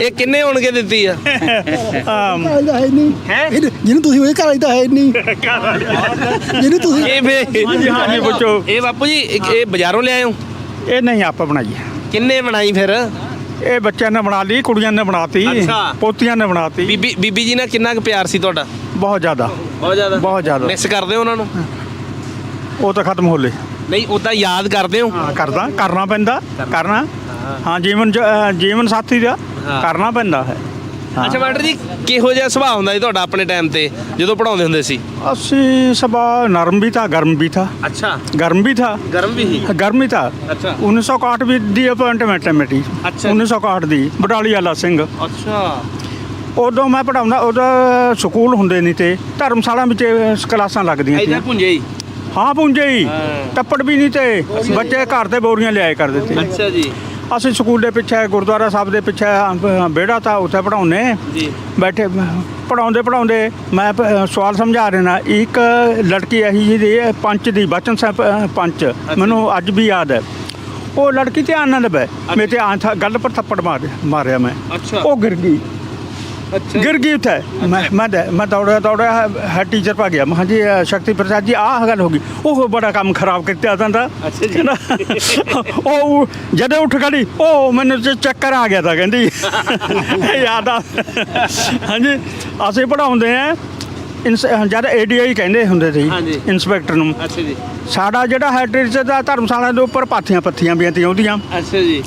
ਇਹ ਕਿੰਨੇ ਹੋਣਗੇ ਦਿੱਤੀ ਆ? ਹੈ। ਨਹੀਂ। ਹੈ? ਜਿਹਨੂੰ ਤੁਸੀਂ ਉਹਦੇ ਘਰ ਆਈਦਾ ਹੈ ਨਹੀਂ। ਜਿਹਨੂੰ ਤੁਸੀਂ ਇਹ ਫੇ ਹਾਂਜੀ ਹਾਂਜੀ ਪੁੱਛੋ। ਇਹ ਬਾਪੂ ਜੀ ਇਹ ਇਹ ਬਾਜ਼ਾਰੋਂ ਲਿਆਏ ਹੋ? ਇਹ ਨਹੀਂ ਆਪਾਂ ਬਣਾਈ ਹੈ। ਕਿੰਨੇ ਬਣਾਈ ਫਿਰ? ਇਹ ਬੱਚਿਆਂ ਨੇ ਬਣਾ ਲਈ ਕੁੜੀਆਂ ਨੇ ਬਣਾਤੀ ਅੱਛਾ। ਪੋਤੀਆਂ ਨੇ ਬਣਾਤੀ। ਬੀਬੀ ਬੀਬੀ ਜੀ ਨਾਲ ਕਿੰਨਾ ਕੁ ਪਿਆਰ ਸੀ ਤੁਹਾਡਾ? ਬਹੁਤ ਜ਼ਿਆਦਾ। ਬਹੁਤ ਜ਼ਿਆਦਾ। ਬਹੁਤ ਜ਼ਿਆਦਾ। ਮਿਸ ਕਰਦੇ ਹੋ ਉਹਨਾਂ ਨੂੰ? ਉਹ ਤਾਂ ਖਤਮ ਹੋ ਲੇ ਨਹੀਂ ਉਦਾਂ ਯਾਦ ਕਰਦੇ ਹੋ? ਹਾਂ ਕਰਦਾ ਕਰਨਾ ਪੈਂਦਾ ਕਰਨਾ। ਹਾਂ ਜੀਵਨ ਜ- ਅਹ ਜੀਵਨ ਸਾਥੀ ਦਾ ਹਾਂ। ਕਰਨਾ ਪੈਂਦਾ ਹਾਂ। ਅੱਛਾ ਮਾਸਟਰ ਜੀ ਕਿਹੋ ਜਿਹਾ ਸੁਭਾਅ ਹੁੰਦਾ ਸੀ ਤੁਹਾਡਾ ਆਪਣੇ ਟਾਈਮ ਤੇ ਜਦੋਂ ਪੜਾਉਂਦੇ ਹੁੰਦੇ ਸੀ ਅਸੀਂ ਸਭਾ ਨਰਮ भी था गर्म भी था ਅੱਛਾ गर्म भी था ਗਰਮ ਵੀ ਸੀ गर्म ही था ਅੱਛਾ 1961 ਵੀ ਦੀ ਅਪਾਇੰਟਮੈਂਟ ਹੈ ਮੇਰੀ ਅੱਛਾ। 1961 ਦੀ ਬਟਾਲੀ ਵਾਲਾ ਸਿੰਘ ਅੱਛਾ ਉਦੋਂ ਮੈਂ ਪੜਾਉਂਦਾ ਉਦੋਂ ਸਕੂਲ ਹੁੰਦੇ ਨਹੀਂ ਤੇ ਧਰਮਸ਼ਾਲਾ ਵਿੱਚ ਕਲਾਸਾਂ ਲੱਗਦੀਆਂ ਐਦਾਂ ਸੀ ਪੁੰਜੇ ਹੀ ਹਾਂ ਪੁੰਜੇ ਹੀ ਹਾਂ। ਟੱਪੜ ਵੀ ਨਹੀਂ ਤੇ ਬੱਚੇ ਘਰ ਤੇ ਬੋਰੀਆਂ ਲਿਆਏ ਕਰਦੇ ਤੇ ਅੱਛਾ ਜੀ ਅਸੀਂ ਸਕੂਲ ਦੇ ਪਿੱਛੇ ਗੁਰਦੁਆਰਾ ਸਾਹਿਬ ਦੇ ਪਿੱਛੇ ਵਿਹੜਾ ਤਾਂ ਉੱਥੇ ਪੜਾਉਨੇ ਜੀ। ਬੈਠੇ ਪੜਾਉਂਦੇ ਪੜਾਉਂਦੇ ਮੈਂ ਸਵਾਲ ਸਮਝਾ ਰਿਹਾ। ਇੱਕ ਲੜਕੀ ਇਹੀ ਜੀ ਦੀ ਪੰਚ ਦੀ ਬਚਨ ਸਾਹਿਬ ਪੰਚ। ਮੈਨੂੰ ਅੱਜ ਵੀ ਯਾਦ ਹੈ। ਉਹ ਲੜਕੀ ਧਿਆਨ ਨਾਲ ਬੈ ਮੇਰੇ ਤੇ ਗੱਲ ਪਰ ਥੱਪੜ ਮਾਰ ਮਾਰਿਆ ਮੈਂ। ਉਹ ਗਿਰ ਗਈ। ਅੱਛਾ। ਗਿਰ ਗਈ ਉੱਥੇ। ਮੈਂ ਮੈਂ ਦੇ- ਮੈਂ ਦੌੜਿਆ ਦੌੜਿਆ ਹੈ ਟੀਚਰ ਪਾ ਗਿਆ। ਮੈਂ ਕਿਹਾ ਜੀ ਅ, ਸ਼ਕਤੀ ਪ੍ਰਸਾਦ ਜੀ ਆਹ ਗੱਲ ਹੋ ਗਈ। ਉਹ ਬੜਾ ਕੰਮ ਖਰਾਬ ਕੀਤਾ ਤਾਂ ਅੱਛਾ ਜੀ। ਉਹ ਜਦੋਂ ਉੱਠ ਖੜੀ ਉਹ ਮੈਨੂੰ ਚ- ਚੱਕਰ ਆ ਗਿਆ ਤਾਂ ਕਹਿੰਦੀ। ਯਾਦ ਆ। ਹਾਂਜੀ ਅਸੀਂ ਪੜਾਉਂਦੇ ਆ। ਜਦ ਏਡੀਆਈ ਕਹਿੰਦੇ ਹੁੰਦੇ ਸੀ। ਇਨਸਪੈਕਟਰ ਨੂੰ। ਅੱਛਾ ਜੀ। ਸਾਡਾ ਜਿਹੜਾ ਹੈਡਰਿਚ ਦਾ ਧਰਮਸ਼ਾਲਾ ਦੇ ਉੱਪਰ ਪਾਥੀਆਂ ਪੱਥੀਆਂ ਵੀ ਆਉਂਦੀਆਂ। ਅੱਛਾ ਜੀ।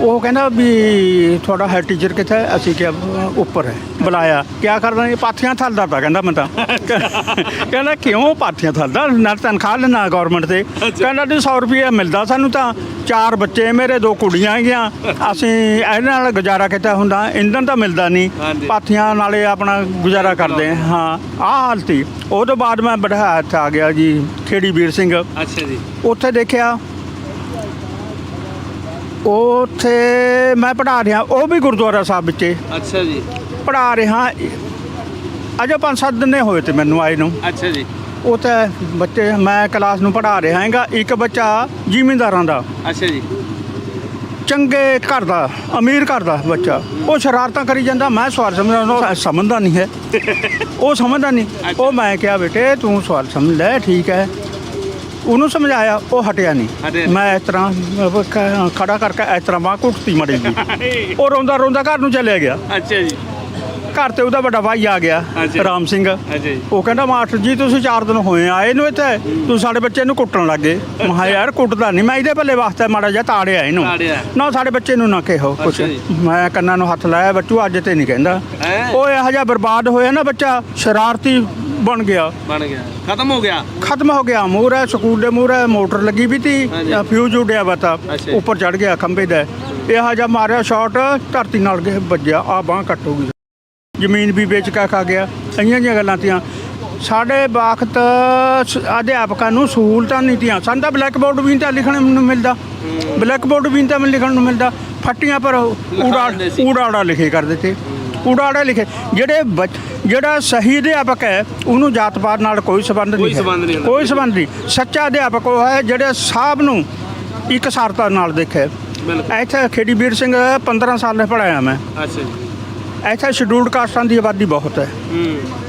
ਉਹ ਕਹਿੰਦਾ ਵੀ ਤੁਹਾਡਾ ਹੈਡ ਟੀਚਰ ਕਿੱਥੇ ਹੈ? ਅਸੀਂ ਕਿਹਾ "ਅਹ ਉੱਪਰ ਹੈ। ਬੁਲਾਇਆ। ਕਿਆ ਕਰਦਾ ਇਹ ਪਾਥੀਆਂ ਥਲਦਾ ਤਾਂ ਕਹਿੰਦਾ ਮੈਂ ਤਾਂ। ਕਹਿੰਦਾ ਕਿਉਂ ਪਾਥੀਆਂ ਥਲਦਾ? ਨਾ ਤਨਖਾਹ ਲੈਣਾ ਗਵਰਨਮੈਂਟ ਤੇ। ਕਹਿੰਦਾ ਜੀ 100 ਰੁਪਏ ਮਿਲਦਾ ਸਾਨੂੰ ਤਾਂ। ਚਾਰ ਬੱਚੇ ਮੇਰੇ ਦੋ ਕੁੜੀਆਂ ਹੈਗੀਆਂ। ਅਸੀਂ ਇਹਦੇ ਨਾਲ ਗੁਜ਼ਾਰਾ ਕੀਤਾ ਹੁੰਦਾ। ਇੰਧਨ ਤਾਂ ਮਿਲਦਾ ਨਹੀਂ। ਪਾਥੀਆਂ ਨਾਲੇ ਆਪਣਾ ਗੁਜ਼ਾਰਾ ਕਰਦੇ ਹਾਂ। ਹਾਂ ਆਹ ਹਾਲਤ ਉਹ ਤੋਂ ਬਾਅਦ ਮੈਂ ਬੜਾ ਇੱਥੇ ਆ ਗਿਆ ਜੀ ਖੇੜੀ ਵੀਰ ਸਿੰਘ। ਅੱਛਾ ਜੀ। ਉੱਥੇ ਦੇਖਿਆ ਉੱਥੇ ਮੈਂ ਪੜ੍ਹਾ ਰਿਹਾ ਉਹ ਵੀ ਗੁਰਦੁਆਰਾ ਸਾਹਿਬ ਵਿੱਚ। ਅੱਛਾ ਜੀ। ਪੜ੍ਹਾ ਰਿਹਾ ਅਜੇ ਪੰਜ ਸੱਤ ਦਿਨ ਹੋਏ ਤੇ ਮੈਨੂੰ ਆਏ ਨੂੰ। ਅੱਛਾ ਜੀ। ਉੱਥੇ ਬੱਚੇ ਮੈਂ ਕਲਾਸ ਨੂੰ ਪੜ੍ਹਾ ਰਿਹਾ ਹੈਗਾ ਇੱਕ ਬੱਚਾ ਜ਼ਿਮੀਂਦਾਰਾਂ ਦਾ। ਅੱਛਾ ਜੀ। ਚੰਗੇ ਘਰ ਦਾ ਅਮੀਰ ਘਰ ਦਾ ਬੱਚਾ। ਉਹ ਸ਼ਰਾਰਤਾਂ ਕਰੀ ਜਾਂਦਾ ਮੈਂ ਸਵਾਲ ਸਮਝਦਾ ਉਹ ਸਮਝਦਾ ਨਹੀਂ ਹੈ। ਉਹ ਸਮਝਦਾ ਨਹੀਂ। ਉਹ ਮੈਂ ਕਿਹਾ ਬੇਟੇ ਤੂੰ ਸਵਾਲ ਸਮਝ ਲੈ ਠੀਕ ਹੈ। ਉਹਨੂੰ ਸਮਝਾਇਆ ਉਹ ਹਟਿਆ ਨਹੀਂ। ਮੈਂ ਇਸ ਤਰ੍ਹਾਂ ਖੜਾ ਕਰਕੇ ਇਸ ਤਰ੍ਹਾਂ ਬਾਂਹ ਘੁੱਟਤੀ ਮੜੀ ਜੀ ਉਹ ਰੋਂਦਾ ਰੋਂਦਾ ਘਰ ਨੂੰ ਚਲਿਆ ਗਿਆ। ਅੱਛਾ ਜੀ। ਘਰ ਤੇ ਉਹਦਾ ਵੱਡਾ ਭਾਈ ਆ ਗਿਆ। ਰਾਮ ਸਿੰਘ। ਉਹ ਕਹਿੰਦਾ ਮਾਸਟਰ ਜੀ ਤੁਸੀਂ 4 ਦਿਨ ਹੋਏ ਆਏ ਨੂੰ ਇੱਥੇ ਤੁਸੀਂ ਸਾਡੇ ਬੱਚੇ ਨੂੰ ਕੁੱਟਣ ਲੱਗੇ। ਮੈਂ ਕਿਹਾ ਯਾਰ ਕੁੱਟਦਾ ਨਹੀਂ ਮੈਂ ਇਹਦੇ ਭੱਲੇ ਵਾਸਤੇ ਮਾੜਾ ਜਿਹਾ ਤਾੜਿਆ ਇਹਨੂੰ। ਤਾੜਿਆ। ਨਾ ਸਾਡੇ ਬੱਚੇ ਨੂੰ ਨਾ ਕਿਹੋ ਕੁਛ। ਅੱਛਾ ਜੀ। ਮੈਂ ਕੰਨਾਂ ਨੂੰ ਹੱਥ ਲਾਇਆ ਬੱਚੂ ਅੱਜ ਤੇ ਨਹੀਂ ਕਹਿੰਦਾ। ਹੈਂ? ਉਹ ਇਹੋ ਜਿਹਾ ਬਰਬਾਦ ਹੋਇਆ ਨਾ ਬੱਚਾ ਸ਼ਰਾਰਤੀ ਬਣ ਗਿਆ। ਬਣ ਗਿਆ। ਖਤਮ ਹੋ ਗਿਆ? ਖਤਮ ਹੋ ਗਿਆ। ਮੂਹਰੇ ਸਕੂਲ ਦੇ ਮੂਹਰੇ ਮੋਟਰ ਲੱਗੀ ਵੀ ਤੀ ਹਾਂਜੀ। ਫਿਊਜ਼ ਉੱਡਿਆ ਵਾ ਤਾਂ ਅੱਛਾ। ਉੱਪਰ ਚੜ ਗਿਆ ਖੰਭੇ ਦਾ। ਇਹੋ ਜਿਹਾ ਮਾਰਿਆ ਸ਼ਾਟ ਧਰਤੀ ਨਾਲ ਗਿਆ ਵੱਜਿਆ। ਆ ਬਾਹ ਕੱਟ ਹੋ ਗਈ। ਜ਼ਮੀਨ ਵੀ ਵੇਚ ਕੇ ਖਾ ਗਿਆ ਇਹੀਆਂ ਜਿਹੀਆਂ ਗੱਲਾਂ ਤੀਆਂ। ਸਾਡੇ ਵਕਤ ਅਧਿਆਪਕਾਂ ਨੂੰ ਸਹੂਲਤਾਂ ਨਹੀਂ ਤੀਆਂ। ਸਾਨੂੰ ਤਾਂ ਬਲੈਕ ਬੋਰਡ ਵੀ ਤਾਂ ਲਿਖਣ ਨੂੰ ਮਿਲਦਾ। ਬਲੈਕ ਬੋਰਡ ਵੀ ਤਾਂ ਲਿਖਣ ਨੂੰ ਮਿਲਦਾ। ਫੱਟੀਆਂ ਪਰ ਊੜਾ। ਊੜਾੜਾ ਲਿਖੇ ਕਰਦੇ ਤੇ ਊੜਾੜਾ ਲਿਖੇ। ਜਿਹੜੇ ਜਿਹੜਾ ਸਹੀ ਅਧਿਆਪਕ ਹੈ ਉਹਨੂੰ ਜਾਤ ਪਾਤ ਨਾਲ ਕੋਈ ਸੰਬੰਧ ਨਹੀਂ। ਕੋਈ ਸੰਬੰਧ ਨਹੀਂ ਸੱਚਾ ਅਧਿਆਪਕ ਉਹ ਹੈ ਜਿਹੜੇ ਸਭ ਨੂੰ ਇੱਕ ਸਾਰਤਾ ਨਾਲ ਦੇਖੇ। ਇੱਥੇ ਖੇੜੀ ਵੀਰ ਸਿੰਘ 15 ਸਾਲ ਦੇ ਪੜਾਇਆ ਮੈਂ। ਅੱਛਾ ਜੀ। ਇੱਥੇ ਸ਼ਡਿਊਲਡ ਕਾਸਟਾਂ ਦੀ ਆਬਾਦੀ ਬਹੁਤ ਹੈ।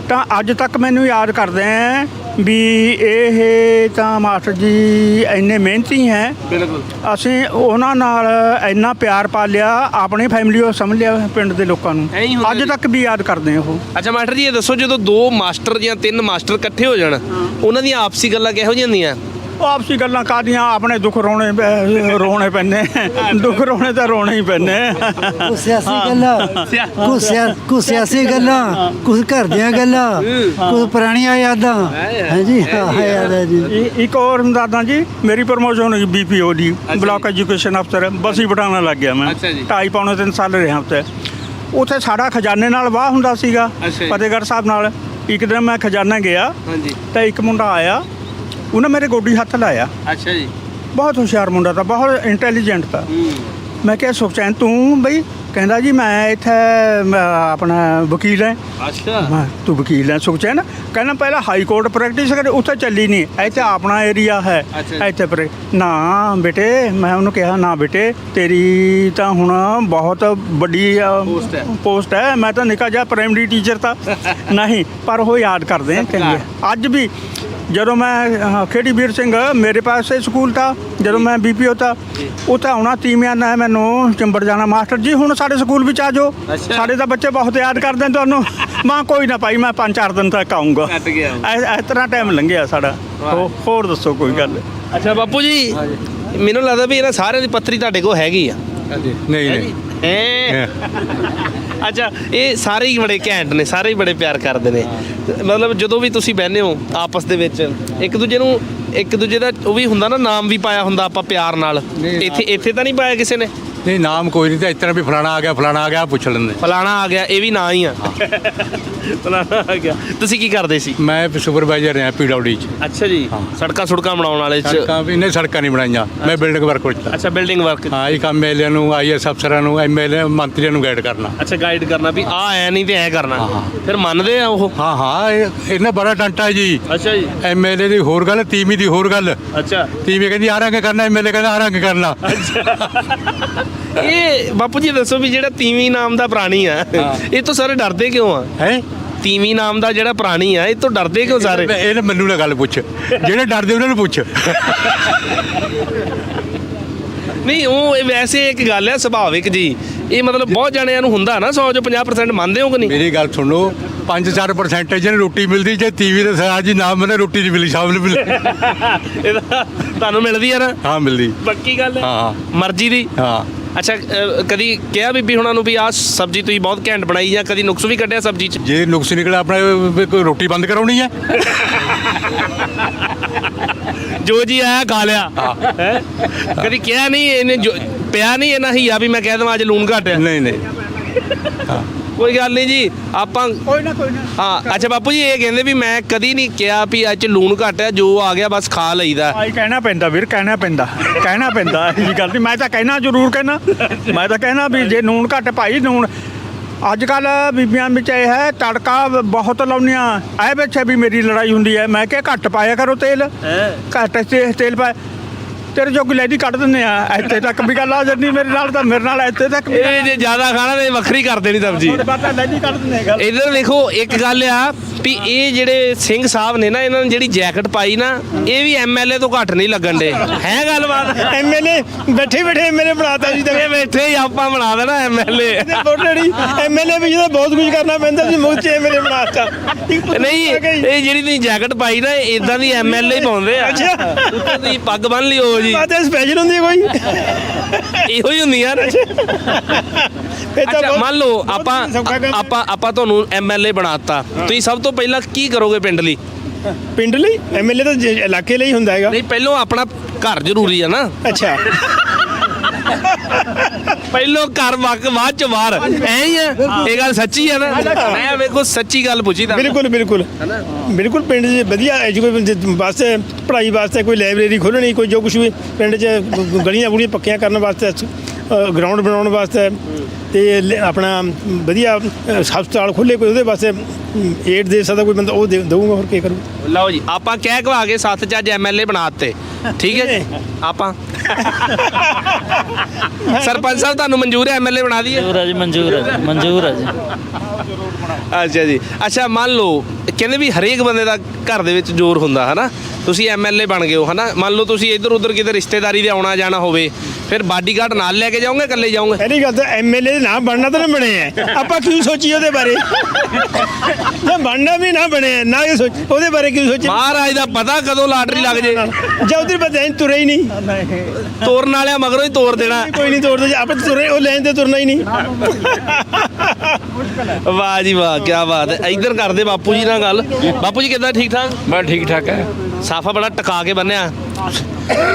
ਤਾਂ ਅੱਜ ਤੱਕ ਮੈਨੂੰ ਯਾਦ ਕਰਦੇ ਆ ਵੀ ਇਹ ਤਾਂ ਮਾਸਟਰ ਜੀ ਇੰਨੇ ਮਿਹਨਤੀ ਹੈ। ਬਿਲਕੁਲ। ਅਸੀਂ ਉਹਨਾਂ ਨਾਲ ਇੰਨਾ ਪਿਆਰ ਪਾਲਿਆ ਆਪਣੀ ਫੈਮਿਲੀ ਉਹ ਸਮਝ ਲਿਆ ਪਿੰਡ ਦੇ ਲੋਕਾਂ ਨੂੰ। ਐਂ ਹੀ ਹੁੰਦਾ ਅੱਜ ਜੀ। ਤੱਕ ਵੀ ਯਾਦ ਕਰਦੇ ਆ ਉਹ। ਅੱਛਾ ਮਾਸਟਰ ਜੀ ਇਹ ਦੱਸੋ ਜਦੋਂ ਦੋ ਮਾਸਟਰ ਜਾਂ ਤਿੰਨ ਮਾਸਟਰ ਇਕੱਠੇ ਹੋ ਜਾਣ ਉਹਨਾਂ ਦੀਆਂ ਆਪਸੀ ਗੱਲਾਂ ਕਿਹੋ ਜਿਹੀਆਂ ਹੁੰਦੀਆਂ? ਉਹ ਆਪਸੀ ਗੱਲਾਂ ਕਾਦੀਆਂ ਆਪਣੇ ਦੁੱਖ ਰੋਣੇ ਪੈ- ਰੋਣੇ ਪੈਂਦੇ। ਦੁੱਖ ਰੋਣੇ ਤਾਂ ਰੋਣੇ ਹੀ ਪੈਂਦੇ। ਕੁਛ ਸਿਆਸੀ ਗੱਲਾਂ। ਕੁਛ ਸਿਆ- ਕੁਛ ਸਿਆਸੀ ਗੱਲਾਂ। ਕੁਛ ਘਰ ਦੀਆਂ ਗੱਲਾਂ ਕੁਛ ਪੁਰਾਣੀਆਂ ਯਾਦਾਂ। ਹਾਂਜੀ ਹਾਂ ਯਾਦ ਹੈ ਜੀ। ਇ- ਇੱਕ ਹੋਰ ਦਾਦਾ ਜੀ ਮੇਰੀ ਪ੍ਰਮੋਸ਼ਨ ਹੋਈ ਬੀਪੀਓ ਦੀ ਬਲਾਕ ਐਜੂਕੇਸ਼ਨ ਅਫਸਰ ਬਸੀ ਬਟਾਣਾ ਲੱਗ ਗਿਆ ਮੈਂ। ਅੱਛਾ ਜੀ। ਢਾਈ ਪੌਣੇ ਤਿੰਨ ਸਾਲ ਰਿਹਾ ਉੱਥੇ। ਉੱਥੇ ਸਾਡਾ ਖਜ਼ਾਨੇ ਨਾਲ ਵਾਹ ਹੁੰਦਾ ਸੀਗਾ ਅੱਛਾ ਜੀ। ਫਤਿਹਗੜ੍ਹ ਸਾਹਿਬ ਨਾਲ। ਇੱਕ ਦਿਨ ਮੈਂ ਖਜ਼ਾਨਾ ਗਿਆ ਹਾਂਜੀ। ਤਾਂ ਇੱਕ ਮੁੰਡਾ ਆਇਆ। ਉਹਨੇ ਮੇਰੇ ਗੋਡੀ ਹੱਥ ਲਾਇਆ। ਅੱਛਾ ਜੀ। ਬਹੁਤ ਹੁਸ਼ਿਆਰ ਮੁੰਡਾ ਤਾਂ ਬਹੁਤ ਇੰਟੈਲੀਜੈਂਟ ਤਾਂ। ਮੈਂ ਕਿਹਾ ਸੁਖਚੈਨ ਤੂੰ ਬਈ ਕਹਿੰਦਾ ਜੀ ਮੈਂ ਇੱਥੇ ਆਪਣਾ ਵਕੀਲ ਹਾਂ। ਅੱਛਾ। ਤੂੰ ਵਕੀਲ ਹੈ ਸੁਖਚੈਨ। ਕਹਿੰਦਾ ਪਹਿਲਾਂ ਹਾਈ ਕੋਰਟ ਪ੍ਰੈਕਟਿਸ ਕਰੇ ਉੱਥੇ ਚੱਲੀ ਨਹੀਂ ਇੱਥੇ ਆਪਣਾ ਏਰੀਆ ਹੈ। ਇੱਥੇ ਪਰ। ਨਾ ਬੇਟੇ ਮੈਂ ਉਹਨੂੰ ਕਿਹਾ ਨਾ ਬੇਟੇ ਤੇਰੀ ਤਾਂ ਹੁਣ ਬਹੁਤ ਵੱਡੀ। ਪੋਸਟ ਹੈ। ਮੈਂ ਤਾਂ ਨਿੱਕਾ ਜਿਹਾ ਪ੍ਰਾਇਮਰੀ ਟੀਚਰ ਤਾਂ। ਨਹੀਂ ਪਰ ਉਹ ਯਾਦ ਕਰਦੇ ਆ ਚੰਗੇ ਅੱਜ ਵੀ ਜਦੋਂ ਮੈਂ ਖੇੜੀ ਵੀਰ ਸਿੰਘ ਮੇਰੇ ਪਾਸ ਇਹ ਸਕੂਲ ਤਾਂ ਜਦੋਂ ਮੈਂ ਬੀਪੀਓ ਤਾਂ ਉੱਥੇ ਆਉਣਾ ਤੀਵਿਆਂ ਨੇ ਮੈਨੂੰ ਚੰਬੜ ਜਾਣਾ ਮਾਸਟਰ ਜੀ ਹੁਣ ਸਾਡੇ ਸਕੂਲ ਵਿੱਚ ਆ ਜਾਓ। ਅੱਛਾ। ਸਾਡੇ ਤਾਂ ਬੱਚੇ ਬਹੁਤ ਯਾਦ ਕਰਦੇ ਨੇ ਤੁਹਾਨੂੰ। ਮਾਂ ਕੋਈ ਨਾ ਭਾਈ ਮੈਂ ਪੰਜ ਚਾਰ ਦਿਨ ਤੱਕ ਆਉਂਗਾ ਗਿਆ ਇਸ ਇਸ ਤਰ੍ਹਾਂ ਟਾਈਮ ਲੰਘਿਆ ਸਾਡਾ। ਹੋ- ਹੋਰ ਦੱਸੋ ਕੋਈ ਗੱਲ। ਅੱਛਾ ਬਾਪੂ ਜੀ ਮੈਨੂੰ ਲੱਗਦਾ ਵੀ ਇਹਨਾਂ ਸਾਰਿਆਂ ਦੀ ਪੱਤਰੀ ਤੁਹਾਡੇ ਕੋਲ ਹੈਗੀ ਆ। ਨਹੀਂ ਨਹੀਂ। ਹੈਂ? ਅੱਛਾ ਇਹ ਸਾਰੇ ਹੀ ਬੜੇ ਘੈਂਟ ਨੇ ਸਾਰੇ ਹੀ ਬੜੇ ਪਿਆਰ ਕਰਦੇ ਨੇ। ਮਤਲਬ ਜਦੋਂ ਵੀ ਤੁਸੀਂ ਬਹਿੰਦੇ ਹੋ ਆਪਸ ਦੇ ਵਿੱਚ ਇੱਕ ਦੂਜੇ ਨੂੰ ਇੱਕ ਦੂਜੇ ਦਾ ਉਹ ਵੀ ਹੁੰਦਾ ਨਾ ਨਾਮ ਵੀ ਪਾਇਆ ਹੁੰਦਾ ਆਪਾਂ ਪਿਆਰ ਨਾਲ। ਇੱਥੇ ਇੱਥੇ ਤਾਂ ਨਹੀਂ ਪਾਇਆ ਕਿਸੇ ਨੇ? ਨਹੀਂ ਨਾਮ ਕੋਈ ਨਹੀਂ ਤੇ ਇਸ ਤਰ੍ਹਾਂ ਵੀ ਫਲਾਣਾ ਆ ਗਿਆ ਫਲਾਣਾ ਆ ਗਿਆ ਪੁੱਛ ਲੈਂਦੇ। ਫਲਾਣਾ ਆ ਗਿਆ ਇਹ ਵੀ ਨਾਂ ਹੀ ਆ। ਫਲਾਣਾ ਆ ਗਿਆ। ਤੁਸੀਂ ਕੀ ਕਰਦੇ ਸੀ? ਮੈਂ ਸੁਪਰਵਾਈਜ਼ਰ ਹਾਂ ਪੀਡਬਲਯੂ ਚ। ਅੱਛਾ ਜੀ। ਸੜਕਾਂ ਸੁੜਕਾਂ ਬਣਾਉਣ ਵਾਲੇ ਚ। ਸੜਕਾਂ ਵੀ ਇਹਨੇ ਸੜਕਾਂ ਨਹੀਂ ਬਣਾਈਆਂ। ਮੈਂ ਬਿਲਡਿੰਗ ਵਰਕ ਵਿੱਚ ਅੱਛਾ ਬਿਲਡਿੰਗ ਵਰਕ। ਹਾਂ ਇਹ ਕੰਮ ਐਮਐਲਏ ਨੂੰ ਆਈਐਸ ਅਫਸਰਾਂ ਨੂੰ ਐਮਐਲਏ ਮੰਤਰੀਆਂ ਨੂੰ ਗਾਈਡ ਕਰਨਾ। ਅੱਛਾ ਗਾਈਡ ਕਰਨਾ ਵੀ ਆ ਐ ਨਹੀਂ ਤੇ ਐ ਕਰਨਾ। ਫਿਰ ਮੰਨਦੇ ਆ ਉਹ? ਹਾਂ ਹਾਂ ਇਹ ਇਹਨਾਂ ਬੜਾ ਟੰਟਾ ਜੀ। ਅੱਛਾ ਜੀ। ਐਮਐਲਏ ਦੀ ਹੋਰ ਗੱਲ ਤੀਵੀਂ ਦੀ ਹੋਰ ਗੱਲ। ਅੱਛਾ। ਤੀਵੀਂ ਕਹਿੰਦੀ ਆ ਰੰਗ ਕਰਨਾ ਐਮਐਲਏ ਕਹਿੰਦਾ ਆ ਰੰਗ ਕਰਨਾ। ਇਹ ਬਾਪੂ ਜੀ ਦੱਸੋ ਵੀ ਜਿਹੜਾ ਤੀਵੀਂ ਨਾਮ ਦਾ ਪ੍ਰਾਣੀ ਆ ਇਹ ਤੋਂ ਸਾਰੇ ਡਰਦੇ ਕਿਉਂ ਆ? ਹੈ? ਤੀਵੀਂ ਨਾਮ ਦਾ ਜਿਹੜਾ ਪ੍ਰਾਣੀ ਆ ਇਹ ਤੋਂ ਡਰਦੇ ਕਿਉਂ ਸਾਰੇ? ਇਹ ਮੈਨੂੰ ਨਾ ਗੱਲ ਪੁੱਛ। ਜਿਹੜੇ ਡਰਦੇ ਉਹਨਾਂ ਨੂੰ ਪੁੱਛ। ਨਹੀਂ ਉਹ ਵੈਸੇ ਇੱਕ ਗੱਲ ਹੈ ਸੁਭਾਵਿਕ ਜੀ। ਇਹ ਮਤਲਬ ਬਹੁਤ ਜਣਿਆਂ ਨੂੰ ਹੁੰਦਾ ਨਾ 100 ਚੋਂ 50% ਮੰਨਦੇ ਹੋ ਕਿ ਨਹੀਂ? ਮੇਰੀ ਗੱਲ ਸੁਣੋ 5-4 ਪਰਸੈਂਟੇਜ ਨੇ ਰੋਟੀ ਮਿਲਦੀ ਜੇ ਟੀਵੀ ਤੇ ਸਾਰਾ ਜੀ ਨਾਮ ਮੈਨੇ ਰੋਟੀ ਨਹੀਂ ਮਿਲੀ ਸ਼ਾਮ ਨੂੰ ਮਿਲੀ ਤੁਹਾਨੂੰ ਮਿਲਦੀ ਆ ਨਾ? ਹਾਂ ਮਿਲਦੀ। ਪੱਕੀ ਗੱਲ ਹੈ ਹਾਂ। ਮਰਜ਼ੀ ਦੀ? ਹਾਂ। ਅੱਛਾ ਅ, ਕਦੀ ਕਿਹਾ ਬੀਬੀ ਹੁਣਾਂ ਨੂੰ ਵੀ ਆਹ ਸਬਜ਼ੀ ਤੁਸੀਂ ਬਹੁਤ ਘੈਂਟ ਬਣਾਈ ਜਾਂ ਕਦੀ ਨੁਕਸ ਵੀ ਕੱਢਿਆ ਸਬਜ਼ੀ 'ਚ? ਜੇ ਨੁਕਸ ਨਿਕਲਿਆ ਆਪਣੇ ਵੀ ਕੋਈ ਰੋਟੀ ਬੰਦ ਕਰਾਉਣੀ ਹੈ ਜੋ ਜੀ ਆਇਆ ਖਾ ਲਿਆ। ਹੈ। ਕਦੀ ਕਿਹਾ ਨਹੀਂ ਇਹਨੇ ਜੋ- ਪਿਆ ਨਹੀਂ ਇਹਨਾਂ ਹੀ ਆ ਵੀ ਮੈਂ ਕਹਿ ਦਵਾਂ ਅੱਜ ਲੂਣ ਘੱਟ ਨਹੀਂ ਨਹੀਂ। ਕੋਈ ਗੱਲ ਨਹੀਂ ਜੀ ਆਪਾਂ ਕੋਈ ਨਾ ਕੋਈ ਨਾ। ਹਾਂ ਅੱਛਾ ਬਾਪੂ ਜੀ ਇਹ ਕਹਿੰਦੇ ਵੀ ਮੈਂ ਕਦੀ ਨਹੀਂ ਕਿਹਾ ਵੀ ਅੱਜ ਲੂਣ ਘੱਟ ਹੈ ਜੋ ਆ ਗਿਆ ਬਸ ਖਾ ਲਈਦਾ। ਆਈ ਕਹਿਣਾ ਪੈਂਦਾ ਵੀਰ ਕਹਿਣਾ ਪੈਂਦਾ ਕਹਿਣਾ ਪੈਂਦਾ ਇਹ ਗੱਲ ਨਹੀਂ। ਮੈਂ ਤਾਂ ਕਹਿਣਾ ਜ਼ਰੂਰ ਕਹਿਣਾ। ਮੈਂ ਤਾਂ ਕਹਿਣਾ ਵੀ ਜੇ ਨੂਣ ਘੱਟ ਭਾਈ ਨੂਣ ਅੱਜ ਕੱਲ ਬੀਬੀਆਂ ਵਿੱਚ ਇਹ ਹੈ ਤੜਕਾ ਬਹੁਤ ਲਾਉਣੀਆਂ ਐ ਵਿੱਚ ਵੀ ਮੇਰੀ ਲੜਾਈ ਹੁੰਦੀ ਹੈ। ਮੈਂ ਕਿਹਾ ਘੱਟ ਪਾਇਆ ਕਰੋ ਤੇਲ। ਘੱਟ ਤੇਲ ਪਾ ਤੇਰੇ ਜੋ ਲੈਦੀ ਕੱਢ ਦਿੰਦੇ ਆ। ਇੱਥੇ ਤੱਕ ਵੀ ਗੱਲ ਆ ਜਾਂਦੀ ਮੇਰੇ ਨਾਲ ਤਾਂ ਮੇਰੇ ਨਾਲ ਇੱਥੇ ਤੱਕ ਵੀ ਇਹ ਜੇ ਜ਼ਿਆਦਾ ਖਾਣਾ ਤੇ ਵੱਖਰੀ ਕਰ ਦੇਣੀ ਸਬਜ਼ੀ। ਬਾਤਾਂ ਲੈਦੀ ਕੱਢ ਦਿੰਦੇ ਆ ਗੱਲ। ਇਧਰ ਵੇਖੋ ਇੱਕ ਗੱਲ ਆ ਵੀ ਇਹ ਜਿਹੜੇ ਸਿੰਘ ਸਾਹਿਬ ਨੇ ਨਾ ਇਹਨਾਂ ਨੇ ਜਿਹੜੀ ਜੈਕਟ ਪਾਈ ਨਾ ਇਹ ਵੀ ਐਮਐਲਏ ਤੋਂ ਘੱਟ ਨਹੀਂ ਲੱਗਣ ਦੇ। ਹੈ ਗੱਲਬਾਤ? ਐਮਐਲਏ ਬੈਠੇ ਬੈਠੇ ਐਮਐਲਏ ਬਣਾਤਾ ਜੀ ਇਹ ਬੈਠੇ ਹੀ ਆਪਾਂ ਬਣਾ ਦੇਣਾ ਐਮਐਲਏ ਬੋਟੜੀ ਐਮਐਲਏ ਵੀ ਜਿਹਦਾ ਬਹੁਤ ਕੁਝ ਕਰਨਾ ਪੈਂਦਾ ਸੀ ਮੁੱਖ ਚ ਐਮਐਲਏ ਬਣਾਤਾ। ਨਹੀਂ ਇਹ ਜਿਹੜੀ ਤੁਸੀਂ ਜੈਕਟ ਪਾਈ ਨਾ ਇਦਾਂ ਦੀ ਐਮਐਲਏ ਪਾਉਂਦੇ ਆ। ਅੱਛਾ। ਉੱਤੇ ਤੁਸੀਂ ਪੱਗ ਬੰਨ ਲਿਓ ਜੀ। ਬਾਤ ਸਪੈਸ਼ਲ ਹੁੰਦੀ ਹੈ ਕੋਈ? ਇਹੋ ਹੀ ਹੁੰਦੀ ਯਾਰ ਤਾਂ ਅੱਛਾ ਮੰਨ ਲਓ ਆਪਾਂ ਹੈ। ਆਪਾਂ ਆਪਾਂ ਤੁਹਾਨੂੰ ਐਮਐਲਏ ਬਣਾਤਾ। ਤੁਸੀਂ ਸਭ ਤੋਂ ਪਹਿਲਾਂ ਕੀ ਕਰੋਗੇ ਪਿੰਡ ਲਈ? ਪਿੰਡ ਲਈ? ਐਮਐਲਏ ਤਾਂ ਜ- ਇਲਾਕੇ ਲਈ ਹੁੰਦਾ ਹੈਗਾ। ਨਹੀਂ ਪਹਿਲਾਂ ਆਪਣਾ ਘਰ ਜ਼ਰੂਰੀ ਆ ਨਾ। ਅੱਛਾ। ਪਹਿਲੋਂ ਘਰ ਵਕ ਬਾਅਦ ਚ ਬਾਹਰ। ਐ ਹੀ ਆ। ਇਹ ਗੱਲ ਸੱਚੀ ਆ ਨਾ। ਮੈਂ ਵੇਖੋ ਸੱਚੀ ਗੱਲ ਪੁੱਛੀ ਤਾਂ ਬਿਲਕੁਲ ਬਿਲਕੁਲ। ਬਿਲਕੁਲ ਪਿੰਡ 'ਚ ਵਧੀਆ ਐਜੂਕੇਸ਼ਨ ਵਾਸਤੇ ਪੜ੍ਹਾਈ ਵਾਸਤੇ ਕੋਈ ਲਾਇਬ੍ਰੇਰੀ ਖੋਲ੍ਹਣੀ ਕੋਈ ਜੋ ਕੁਝ ਵੀ ਪਿੰਡ 'ਚ ਗ- ਗਲੀਆਂ ਗੁਲੀਆਂ ਪੱਕੀਆਂ ਕਰਨ ਵਾਸਤੇ ਗਰਾਊਂਡ ਬਣਾਉਣ ਵਾਸਤੇ। ਤੇ ਲ- ਆਪਣਾ ਵਧੀਆ ਅ, ਹਸਪਤਾਲ ਖੁੱਲੇ ਕੋਈ ਉਹਦੇ ਵਾਸਤੇ ਏਡ ਦੇ ਸਕਦਾ ਕੋਈ ਬੰਦਾ ਉਹ ਦੇ- ਦਊਗਾ ਹੋਰ ਕੀ ਕਰੂ ਲਓ ਜੀ ਆਪਾਂ ਕਹਿ ਕਵਾ ਕੇ ਸੱਤ ਚ ਅੱਜ ਐਮਐਲਏ ਬਣਾਤੇ। ਠੀਕ ਹੈ ਜੀ? ਆਪਾਂ। ਸਰਪੰਚ ਸਾਹਿਬ ਤੁਹਾਨੂੰ ਮਨਜ਼ੂਰ ਹੈ ਐਮਐਲਏ ਬਣਾ ਦਈਏ? ਮਨਜ਼ੂਰ ਹੈ ਜੀ ਮਨਜ਼ੂਰ ਹੈ ਜੀ, ਮਨਜ਼ੂਰ ਹੈ ਜੀ। ਅੱਛਾ ਜੀ। ਅੱਛਾ ਮੰਨ ਲਓ ਕਹਿੰਦੇ ਵੀ ਹਰੇਕ ਬੰਦੇ ਦਾ ਘਰ ਦੇ ਵਿੱਚ ਜ਼ੋਰ ਹੁੰਦਾ ਹਨਾ? ਤੁਸੀਂ ਐਮਐਲਏ ਬਣ ਗਏ ਹੋ ਹਨਾ? ਮੰਨ ਲਓ ਤੁਸੀਂ ਇੱਧਰ ਉੱਧਰ ਕਿਤੇ ਰਿਸ਼ਤੇਦਾਰੀ ਦੇ ਆਉਣਾ ਜਾਣਾ ਹੋਵੇ ਫਿਰ ਬਾਡੀਗਾਰਡ ਨਾਲ ਲੈ ਕੇ ਜਾਓਗੇ ਇਕੱਲੇ ਜਾਓਗੇ? ਪਹਿਲੀ ਗੱਲ ਤਾਂ ਐਮਐਲਏ ਦੇ ਨਾ ਬਣਨਾ ਤਾਂ ਨਾ ਬਣੇ ਹੈ। ਆਪਾਂ ਕਿਉਂ ਸੋਚੀਏ ਉਹਦੇ ਬਾਰੇ? ਜੇ ਬਣਨਾ ਵੀ ਨਾ ਬਣੇ ਹੈ, ਨਾ ਇਹ ਸੋਚ ਉਹਦੇ ਬਾਰੇ ਕਿਉਂ ਸੋਚੀਏ ਮਹਾਰਾਜ ਦਾ ਪਤਾ ਕਦੋਂ ਲਾਟਰੀ ਲੱਗ ਜੇ। ਜਾਂ ਉਧਰ ਪਤਾ ਤੁਰੇ ਹੀ ਨਹੀਂ। ਤੋਰਨ ਵਾਲਿਆਂ ਮਗਰੋਂ ਹੀ ਤੋਰ ਦੇਣਾ। ਕੋਈ ਨਹੀਂ ਤੋੜਦੇ ਆਪਾਂ ਤੁਰੇ ਉਹ ਲੈਣ ਤੇ ਤੁਰਨਾ ਹੀ ਨਹੀਂ। ਵਾਹ ਜੀ ਵਾਹ ਕੀ ਬਾਤ ਹੈ। ਇੱਧਰ ਕਰਦੇ ਬਾਪੂ ਜੀ ਨਾਲ ਗੱਲ। ਬਾਪੂ ਜੀ ਕਿੱਦਾਂ ਠੀਕ ਠਾਕ? ਬਸ ਠੀਕ ਠਾਕ ਹੈ। ਸਾਫਾ ਬੜਾ ਟਕਾ ਕੇ ਬੰਨਿਆ।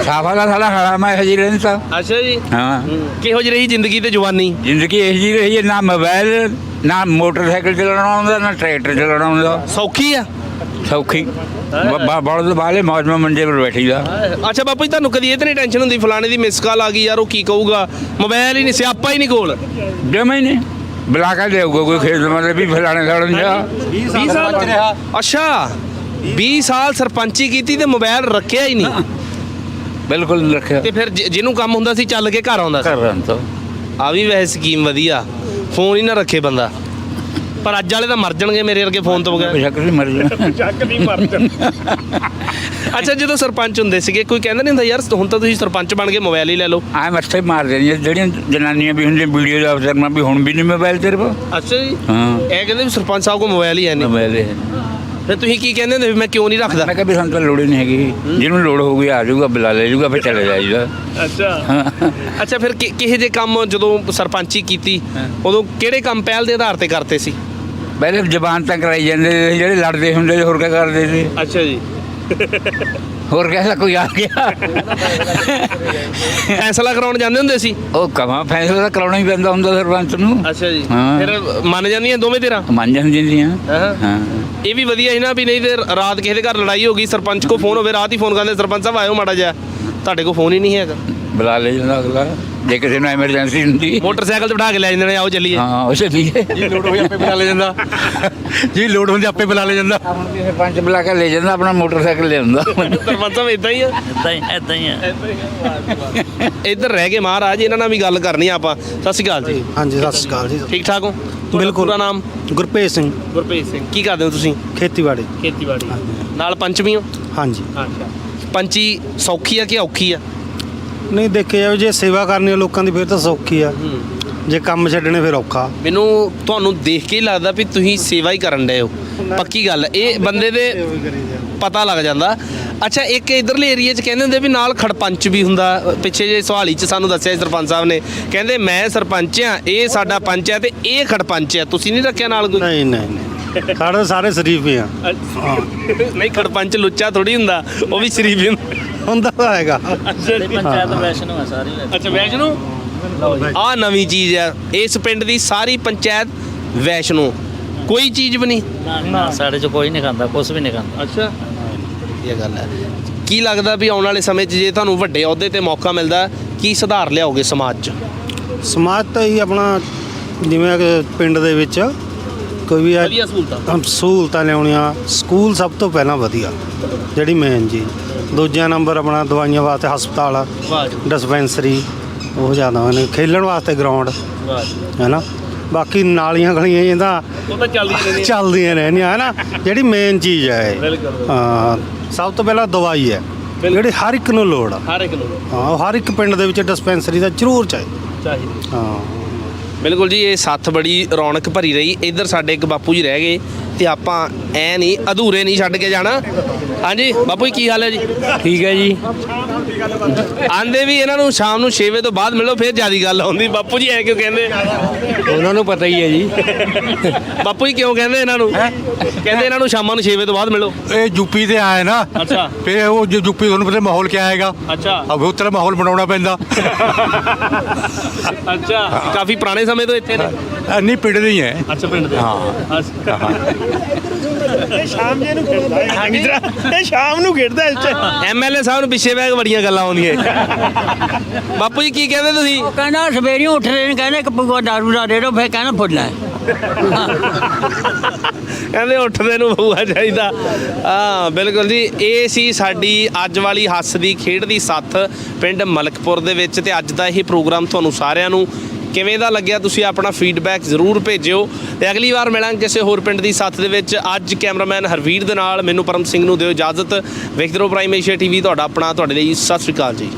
ਸਾਫਾ ਦਾ ਸਾਲਾ ਖੜਾ ਮੈਂ ਹਜੀ ਰਹਿੰਦਾ ਅੱਛਾ ਜੀ। ਹਾਂ। ਕਿਹੋ ਜਿਹੀ ਰਹੀ ਜ਼ਿੰਦਗੀ ਤੇ ਜਵਾਨੀ? ਜ਼ਿੰਦਗੀ ਇਹ ਜੀ ਰਹੀ ਹੈ ਨਾ ਮੋਬਾਈਲ ਨਾ ਮੋਟਰਸਾਈਕਲ ਚਲਾਉਣਾ ਆਉਂਦਾ ਨਾ ਟਰੈਕਟਰ ਚਲਾਉਣਾ ਆਉਂਦਾ। ਸੌਖੀ ਆ? ਸੌਖੀ। ਬੜਦ ਬਾਲੇ ਮੌਜ ਮੇ ਮੰਜੇ ਪਰ ਬੈਠੀ ਦਾ ਅੱਛਾ ਬਾਪੂ ਜੀ ਤੁਹਾਨੂੰ ਕਦੀ ਇਹ ਤਾਂ ਨਹੀਂ ਟੈਨਸ਼ਨ ਹੁੰਦੀ ਫਲਾਣੇ ਦੀ ਮਿਸ ਕਾਲ ਆ ਗਈ ਯਾਰ ਉਹ ਕੀ ਕਹੂਗਾ? ਮੋਬਾਈਲ ਹੀ ਨਹੀਂ ਸਿਆਪਾ ਹੀ ਨਹੀਂ ਕੋਲ। ਜਮੇ ਨਹੀਂ। ਬੁਲਾ ਕੇ ਦੇਊਗਾ ਕੋਈ ਖੇਤ ਮਤਲਬ ਵੀ ਫਲਾਣੇ ਸਾਲਨ ਜਾ 20 ਸਾਲ ਅੱਛਾ 20 ਸਾਲ ਸਰਪੰਚੀ ਕੀਤੀ ਤੇ ਮੋਬਾਈਲ ਰੱਖਿਆ ਹੀ ਨਹੀਂ। ਬਿਲਕੁਲ ਨਹੀਂ ਰੱਖਿਆ। ਤੇ ਫਿਰ ਜਿ- ਜਿਹਨੂੰ ਕੰਮ ਹੁੰਦਾ ਸੀ ਚੱਲ ਕੇ ਘਰ ਆਉਂਦਾ ਸੀ। ਕਰ ਰਾਂ ਤਾਂ ਆ ਵੀ ਵੈਸੇ ਸਕੀਮ ਵਧੀਆ। ਫੋਨ ਹੀ ਨਾ ਰੱਖੇ ਬੰਦਾ। ਪਰ ਅੱਜ ਵਾਲੇ ਤਾਂ ਮਰ ਜਾਣਗੇ ਮੇਰੇ ਵਰਗੇ ਫੋਨ ਤੋਂ ਬਗੈਰ। ਬੇਸ਼ੱਕ ਨਹੀਂ ਮਰ ਜਾਣਾ। ਚੱਕ ਨਹੀਂ ਮਰ ਅੱਛਾ ਜਦੋਂ ਸਰਪੰਚ ਹੁੰਦੇ ਸੀਗੇ ਕੋਈ ਕਹਿੰਦਾ ਨਹੀਂ ਹੁੰਦਾ ਯਾਰ ਹੁਣ ਤਾਂ ਤੁਸੀਂ ਸਰਪੰਚ ਬਣ ਕੇ ਮੋਬਾਈਲ ਹੀ ਲੈ ਲਓ। ਆ ਮੱਥੇ ਮਾਰ ਦੇਣੀਆਂ ਜਿਹੜੀਆਂ ਜਨਾਨੀਆਂ ਵੀ ਹੁੰਦੀਆਂ ਵੀਡੀਓ ਦਾ ਅਫਸਰ ਮੈਂ ਵੀ ਹੁਣ ਵੀ ਨਹੀਂ ਮੋਬਾਈਲ ਤੇਰੇ ਕੋਲ। ਅੱਛਾ ਜੀ। ਹਾਂ। ਇਹ ਕਹਿੰਦੇ ਵੀ ਸਰਪੰਚ ਸਾਹਿਬ ਕੋਲ ਮੋਬਾਈਲ ਹੀ ਹੈ ਨਹੀਂ। ਮੋਬਾਈਲ ਹੈ ਫਿਰ ਤੁਸੀਂ ਕੀ ਕਹਿੰਦੇ ਹੁੰਦੇ ਵੀ ਮੈਂ ਕਿਉਂ ਨਹੀਂ ਰੱਖਦਾ? ਮੈਂ ਕਿਹਾ ਵੀ ਸਾਨੂੰ ਤਾਂ ਲੋੜ ਹੀ ਨਹੀਂ ਹੈਗੀ। ਜਿਹਨੂੰ ਲੋੜ ਹੋਊਗੀ ਆ ਜਾਊਗਾ ਬੁਲਾ ਲੈ ਜਾਊਗਾ ਫਿਰ ਚਲੇ ਜਾਈਦਾ। ਅੱਛਾ। ਅੱਛਾ ਫਿਰ ਕਿਹੇ ਜੇ ਕੰਮ ਜਦੋਂ ਸਰਪੰਚੀ ਕੀਤੀ ਉਦੋਂ ਕਿਹੜੇ ਕੰਮ ਪਹਿਲ ਦੇ ਆਧਾਰ ਤੇ ਕਰਤੇ ਸੀ? ਪਹਿਲੇ ਜ਼ਬਾਨ ਤਾਂ ਕਰਾਈ ਜਾਂਦੇ ਸੀ, ਜਿਹੜੇ ਲੜਦੇ ਹੁੰਦੇ ਸੀ ਹੋਰ ਕੀ ਕਰਦੇ ਸੀ। ਅੱਛਾ ਜੀ। ਹੋਰ ਕਹਿੰਦਾ ਕੋਈ ਆ ਗਿਆ। ਫੈਸਲਾ ਕਰਾਉਣ ਜਾਂਦੇ ਹੁੰਦੇ ਸੀ? ਉਹ ਕਮਾ ਫੈਸਲਾ ਤਾਂ ਕਰਾਉਣਾ ਹੀ ਪੈਂਦਾ ਹੁੰਦਾ ਸਰਪੰਚ ਨੂੰ। ਅੱਛਾ ਜੀ। ਹਾਂ। ਫਿਰ ਮੰਨ ਜਾਂਦੀਆਂ ਦੋਵੇਂ ਤੇਰਾ? ਮੰਨ ਜਾਂਦੀਆਂ ਹਾਂ। ਹਾਂ। ਇਹ ਵੀ ਵਧੀਆ ਸੀ ਨਾ ਵੀ ਨਹੀਂ ਤੇ ਰਾਤ ਕਿਸੇ ਦੇ ਘਰ ਲੜਾਈ ਹੋ ਗਈ ਸਰਪੰਚ ਕੋ ਫੋਨ ਹੋਵੇ ਰਾਤ ਹੀ ਫੋਨ ਕਰਦੇ ਸਰਪੰਚ ਸਾਹਿਬ ਆਇਓ ਮਾੜਾ ਜਿਹਾ। ਤੁਹਾਡੇ ਕੋਲ ਫੋਨ ਹੀ ਨਹੀਂ ਹੈਗਾ। ਬੁਲਾ ਲੈ ਜਾਂਦਾ ਅਗਲਾ। ਜੇ ਕਿਸੇ ਨੂੰ ਐਮਰਜੈਂਸੀ ਹੁੰਦੀ। ਮੋਟਰਸਾਈਕਲ ਤੇ ਬਿਠਾ ਕੇ ਲੈ ਜਾਂਦੇ ਨੇ ਆਓ ਚੱਲੀਏ। ਹਾਂ ਉਸੇ ਲਈ ਜੀ ਲੋਡ ਹੋਈ ਆਪੇ ਬੁਲਾ ਲੈ ਜਾਂਦਾ। ਜੀ ਲੋਡ ਹੁੰਦੀ ਆਪੇ ਬੁਲਾ ਲੈ ਜਾਂਦਾ। ਹੁਣ ਵੀ ਸਰਪੰਚ ਬੁਲਾ ਕੇ ਲੈ ਜਾਂਦਾ ਆਪਣਾ ਮੋਟਰਸਾਈਕਲ ਲੈ ਆਉਂਦਾ। ਸਰਪੰਚ ਸਾਹਿਬ ਇਦਾਂ ਹੀ ਆ? ਇਦਾਂ ਹੀ ਇਦਾਂ ਹੀ ਆ। ਇੱਧਰ ਰਹਿ ਗਏ ਮਹਾਰਾਜ ਇਹਨਾਂ ਨਾਲ ਵੀ ਗੱਲ ਕਰਨੀ ਆ ਆਪਾਂ। ਸਤਿ ਸ਼੍ਰੀ ਅਕਾਲ ਜੀ। ਹਾਂਜੀ ਸਤਿ ਸ਼੍ਰੀ ਅਕਾਲ ਜੀ। ਠੀਕ ਠਾਕ ਹੋ? ਬਿਲਕੁਲ। ਪੂਰਾ ਨਾਮ? ਗੁਰਪ੍ਰੀਤ ਸਿੰਘ। ਗੁਰਪ੍ਰੀਤ ਸਿੰਘ। ਕੀ ਕਰਦੇ ਹੋ ਤੁਸੀਂ? ਖੇਤੀਬਾੜੀ। ਖੇਤੀਬਾੜੀ। ਨਾਲ ਪੰਚਮੀ ਹੋ? ਹਾਂਜੀ। ਅੱਛਾ। ਪੰਚੀ ਸੌਖੀ ਆ ਕਿ ਔਖੀ ਆ? ਨਹੀਂ ਦੇਖਿਆ ਜਾਵੇ ਜੇ ਸੇਵਾ ਕਰਨੀ ਹੈ ਲੋਕਾਂ ਦੀ ਫਿਰ ਤਾਂ ਸੌਖੀ ਆ। ਜੇ ਕੰਮ ਛੱਡਣੇ ਫਿਰ ਔਖਾ। ਮੈਨੂੰ ਤੁਹਾਨੂੰ ਦੇਖ ਕੇ ਹੀ ਲੱਗਦਾ ਵੀ ਤੁਸੀਂ ਸੇਵਾ ਹੀ ਕਰਨ ਡਏ ਹੋ। ਪੱਕੀ ਗੱਲ ਇਹ ਬੰਦੇ ਦੇ ਪਤਾ ਲੱਗ ਜਾਂਦਾ। ਅੱਛਾ ਇੱਕ ਇਧਰਲੇ ਏਰੀਆ 'ਚ ਕਹਿੰਦੇ ਹੁੰਦੇ ਵੀ ਨਾਲ ਖੜਪੰਚ ਵੀ ਹੁੰਦਾ। ਪਿੱਛੇ ਜੇ ਸਵਾਲੀ 'ਚ ਸਾਨੂੰ ਦੱਸਿਆ ਸੀ ਸਰਪੰਚ ਸਾਹਿਬ ਨੇ। ਕਹਿੰਦੇ ਮੈਂ ਸਰਪੰਚ ਆ ਇਹ ਸਾਡਾ ਪੰਚ ਆ ਤੇ ਇਹ ਖੜਪੰਚ ਆ। ਤੁਸੀਂ ਨਹੀਂ ਰੱਖਿਆ ਨਾਲ ਕੋਈ? ਨਹੀਂ ਨਹੀਂ ਨਹੀਂ। ਸਾਡੇ ਸਾਰੇ ਸ਼ਰੀਫ ਹੀ। ਆ ਨਹੀਂ ਖੜਪੰਚ ਲੁੱਚਾ ਥੋੜੀ ਹੁੰਦਾ। ਉਹ ਵੀ ਸ਼ਰੀਫ ਹੀ ਹੁੰਦਾ। ਹੁੰਦਾ ਤਾਂ ਹੈਗਾ। ਸਾਡੀ ਪੰਚਾਇਤ ਵੈਸ਼ਨੂ ਆ ਸਾਰੀ ਅੱਛਾ ਵੈਸ਼ਨੂ? ਆ ਨਵੀਂ ਚੀਜ਼ ਆ। ਇਸ ਪਿੰਡ ਦੀ ਸਾਰੀ ਪੰਚਾਇਤ ਵੈਸ਼ਨੂ। ਕੋਈ ਚੀਜ਼ ਵੀ ਨਹੀਂ। ਨਾ ਨਾ। ਸਾਡੇ ਚ ਕੋਈ ਨਹੀਂ ਖਾਂਦਾ ਕੁਝ ਵੀ ਨਹੀਂ ਖਾਂਦਾ। ਅੱਛਾ। ਇਹ ਗੱਲ ਹੈ। ਕੀ ਲੱਗਦਾ ਵੀ ਆਉਣ ਵਾਲੇ ਸਮੇਂ 'ਚ ਜੇ ਤੁਹਾਨੂੰ ਵੱਡੇ ਅਹੁਦੇ ਤੇ ਮੌਕਾ ਮਿਲਦਾ ਕੀ ਸੁਧਾਰ ਲਿਆਓਗੇ ਸਮਾਜ 'ਚ? ਸਮਾਜ ਤਾਂ ਹੀ ਆਪਣਾ ਜਿਵੇਂ ਕਿ ਪਿੰਡ ਦੇ ਵਿੱਚ ਕੋਈ ਵੀ ਆ- ਵਧੀਆ ਸਹੂਲਤਾਂ। ਅਮ ਸਹੂਲਤਾਂ ਲਿਆਉਣੀਆਂ। ਸਕੂਲ ਸਭ ਤੋਂ ਪਹਿਲਾਂ ਵਧੀਆ ਜਿਹੜੀ ਮੇਨ ਜੀ ਦੂਜਾ ਨੰਬਰ ਆਪਣਾ ਦਵਾਈਆਂ ਵਾਸਤੇ ਹਸਪਤਾਲ ਵਾਹ ਜੀ। ਡਿਸਪੈਂਸਰੀ ਉਹ ਜ਼ਿਆਦਾ ਨੇ ਖੇਲਣ ਵਾਸਤੇ ਗਰਾਊਂਡ ਵਾਹ ਜੀ। ਹੈਨਾ? ਬਾਕੀ ਨਾਲੀਆਂ ਗਲੀਆਂ ਇਹ ਤਾਂ ਉਹ ਤਾਂ ਚੱਲਦੀ ਰਹਿੰਦੀ ਚੱਲਦੀਆਂ ਰਹਿੰਦੀਆਂ ਹੈਨਾ? ਜਿਹੜੀ ਮੇਨ ਚੀਜ਼ ਹੈ ਇਹ। ਬਿਲਕੁਲ। ਹਾਂ ਸਭ ਤੋਂ ਪਹਿਲਾਂ ਦਵਾਈ ਹੈ। ਜਿਹੜੀ ਹਰ ਇੱਕ ਨੂੰ ਲੋੜ ਆ। ਹਰ ਇੱਕ ਨੂੰ ਹਾਂ ਉਹ ਹਰ ਇੱਕ ਪਿੰਡ ਦੇ ਵਿੱਚ ਡਿਸਪੈਂਸਰੀ ਦਾ ਜ਼ਰੂਰ ਚਾਹੀਦਾ। ਚਾਹੀਦੀ। ਹਾਂ। ਬਿਲਕੁਲ ਜੀ ਇਹ ਸੱਥ ਬੜੀ ਰੌਣਕ ਭਰੀ ਰਹੀ। ਇੱਧਰ ਸਾਡੇ ਇੱਕ ਬਾਪੂ ਜੀ ਰਹਿ ਗਏ ਤੇ ਆਪਾਂ ਐ ਨਹੀਂ ਅਧੂਰੇ ਨਹੀਂ ਛੱਡ ਕੇ ਜਾਣਾ। ਹਾਂਜੀ ਬਾਪੂ ਜੀ ਕੀ ਹਾਲ ਹੈ ਜੀ? ਠੀਕ ਹੈ ਜੀ। ਆਂਦੇ ਵੀ ਇਹਨਾਂ ਨੂੰ ਸ਼ਾਮ ਨੂੰ 6 ਵਜੇ ਤੋਂ ਬਾਅਦ ਮਿਲੋ ਫਿਰ ਜਿਆਦੀ ਗੱਲ ਹੁੰਦੀ ਬਾਪੂ ਜੀ ਐ ਕਿਉਂ ਕਹਿੰਦੇ? ਉਹਨਾਂ ਨੂੰ ਪਤਾ ਹੀ ਹੈ ਜੀ। ਬਾਪੂ ਜੀ ਕਿਉਂ ਕਹਿੰਦੇ ਇਹਨਾਂ ਨੂੰ? ਕਹਿੰਦੇ ਇਹਨਾਂ ਨੂੰ ਸ਼ਾਮਾਂ ਨੂੰ 6 ਵਜੇ ਤੋਂ ਬਾਅਦ ਮਿਲੋ। ਇਹ ਯੂਪੀ ਤੇ ਆਇਆ ਨਾ ਅੱਛਾ। ਫਿਰ ਉਹ ਜੋ ਯੂਪੀ ਤੁਹਾਨੂੰ ਪਤਾ ਮਾਹੌਲ ਕਿਆ ਆਏਗਾ ਅੱਛਾ। ਅਬ ਉਤਰਾ ਮਾਹੌਲ ਬਣਾਉਣਾ ਪੈਂਦਾ। ਅੱਛਾ। ਕਾਫੀ ਪੁਰਾਣੇ ਸਮੇਂ ਤੋਂ ਇੱਥੇ ਨੇ? ਨਹੀਂ ਪਿੰਡ ਦੇ ਹੀ। ਹੈ ਅੱਛਾ ਪਿੰਡ ਦੇ। ਹਾਂ। ਇਹ ਸ਼ਾਮ ਜੇ ਨੂੰ ਖੇਡਦਾ ਹੈ। ਚੰਗੀ ਤਰ੍ਹਾਂ ਇਹ ਸ਼ਾਮ ਨੂੰ ਖੇਡਦਾ ਇਸ ਚ। ਐਮਐਲਏ ਸਾਹਿਬ ਨੂੰ ਪਿੱਛੇ ਬੈਗ ਬੜੀਆਂ ਗੱਲਾਂ ਆਉਂਦੀਆਂ ਬਾਪੂ ਜੀ ਕੀ ਕਹਿੰਦੇ ਤੁਸੀਂ? ਕਹਿੰਦਾ ਸਵੇਰੇ ਉੱਠਦੇ ਨੇ ਕਹਿੰਦੇ ਇੱਕ ਪਗਵਾ ਦਾਰੂ ਦਾ ਦੇ ਦਿਓ ਫਿਰ ਕਹਿੰਦਾ ਫੁੱਲਾ ਕਹਿੰਦੇ ਉੱਠਦੇ ਨੂੰ ਬਹੂਆ ਚਾਹੀਦਾ। ਹਾਂ ਬਿਲਕੁਲ ਜੀ। ਇਹ ਸੀ ਸਾਡੀ ਅੱਜ ਵਾਲੀ ਹੱਸਦੀ ਖੇਡਦੀ ਸੱਥ ਪਿੰਡ ਮਲਕਪੁਰ ਦੇ ਵਿੱਚ ਤੇ ਅੱਜ ਦਾ ਇਹ ਪ੍ਰੋਗਰਾਮ ਤੁਹਾਨੂੰ ਸਾਰਿਆਂ ਨੂੰ ਕਿਵੇਂ ਦਾ ਲੱਗਿਆ ਤੁਸੀਂ ਆਪਣਾ ਫੀਡਬੈਕ ਜ਼ਰੂਰ ਭੇਜਿਓ ਤੇ ਅਗਲੀ ਵਾਰ ਮਿਲਾਂਗੇ ਕਿਸੇ ਹੋਰ ਪਿੰਡ ਦੀ ਸੱਥ ਦੇ ਵਿੱਚ। ਅੱਜ ਕੈਮਰਾਮੈਨ ਹਰਵੀਰ ਦੇ ਨਾਲ ਮੈਨੂੰ ਪਰਮ ਸਿੰਘ ਨੂੰ ਦਿਓ ਇਜਾਜ਼ਤ। ਵੇਖਦੇ ਰਹੋ ਪ੍ਰਾਈਮ ਏਸ਼ੀਆ ਟੀਵੀ ਤੁਹਾਡਾ ਆਪਣਾ, ਤੁਹਾਡੇ ਲਈ ਸਤਿ ਸ਼੍ਰੀ ਅਕਾਲ ਜੀ।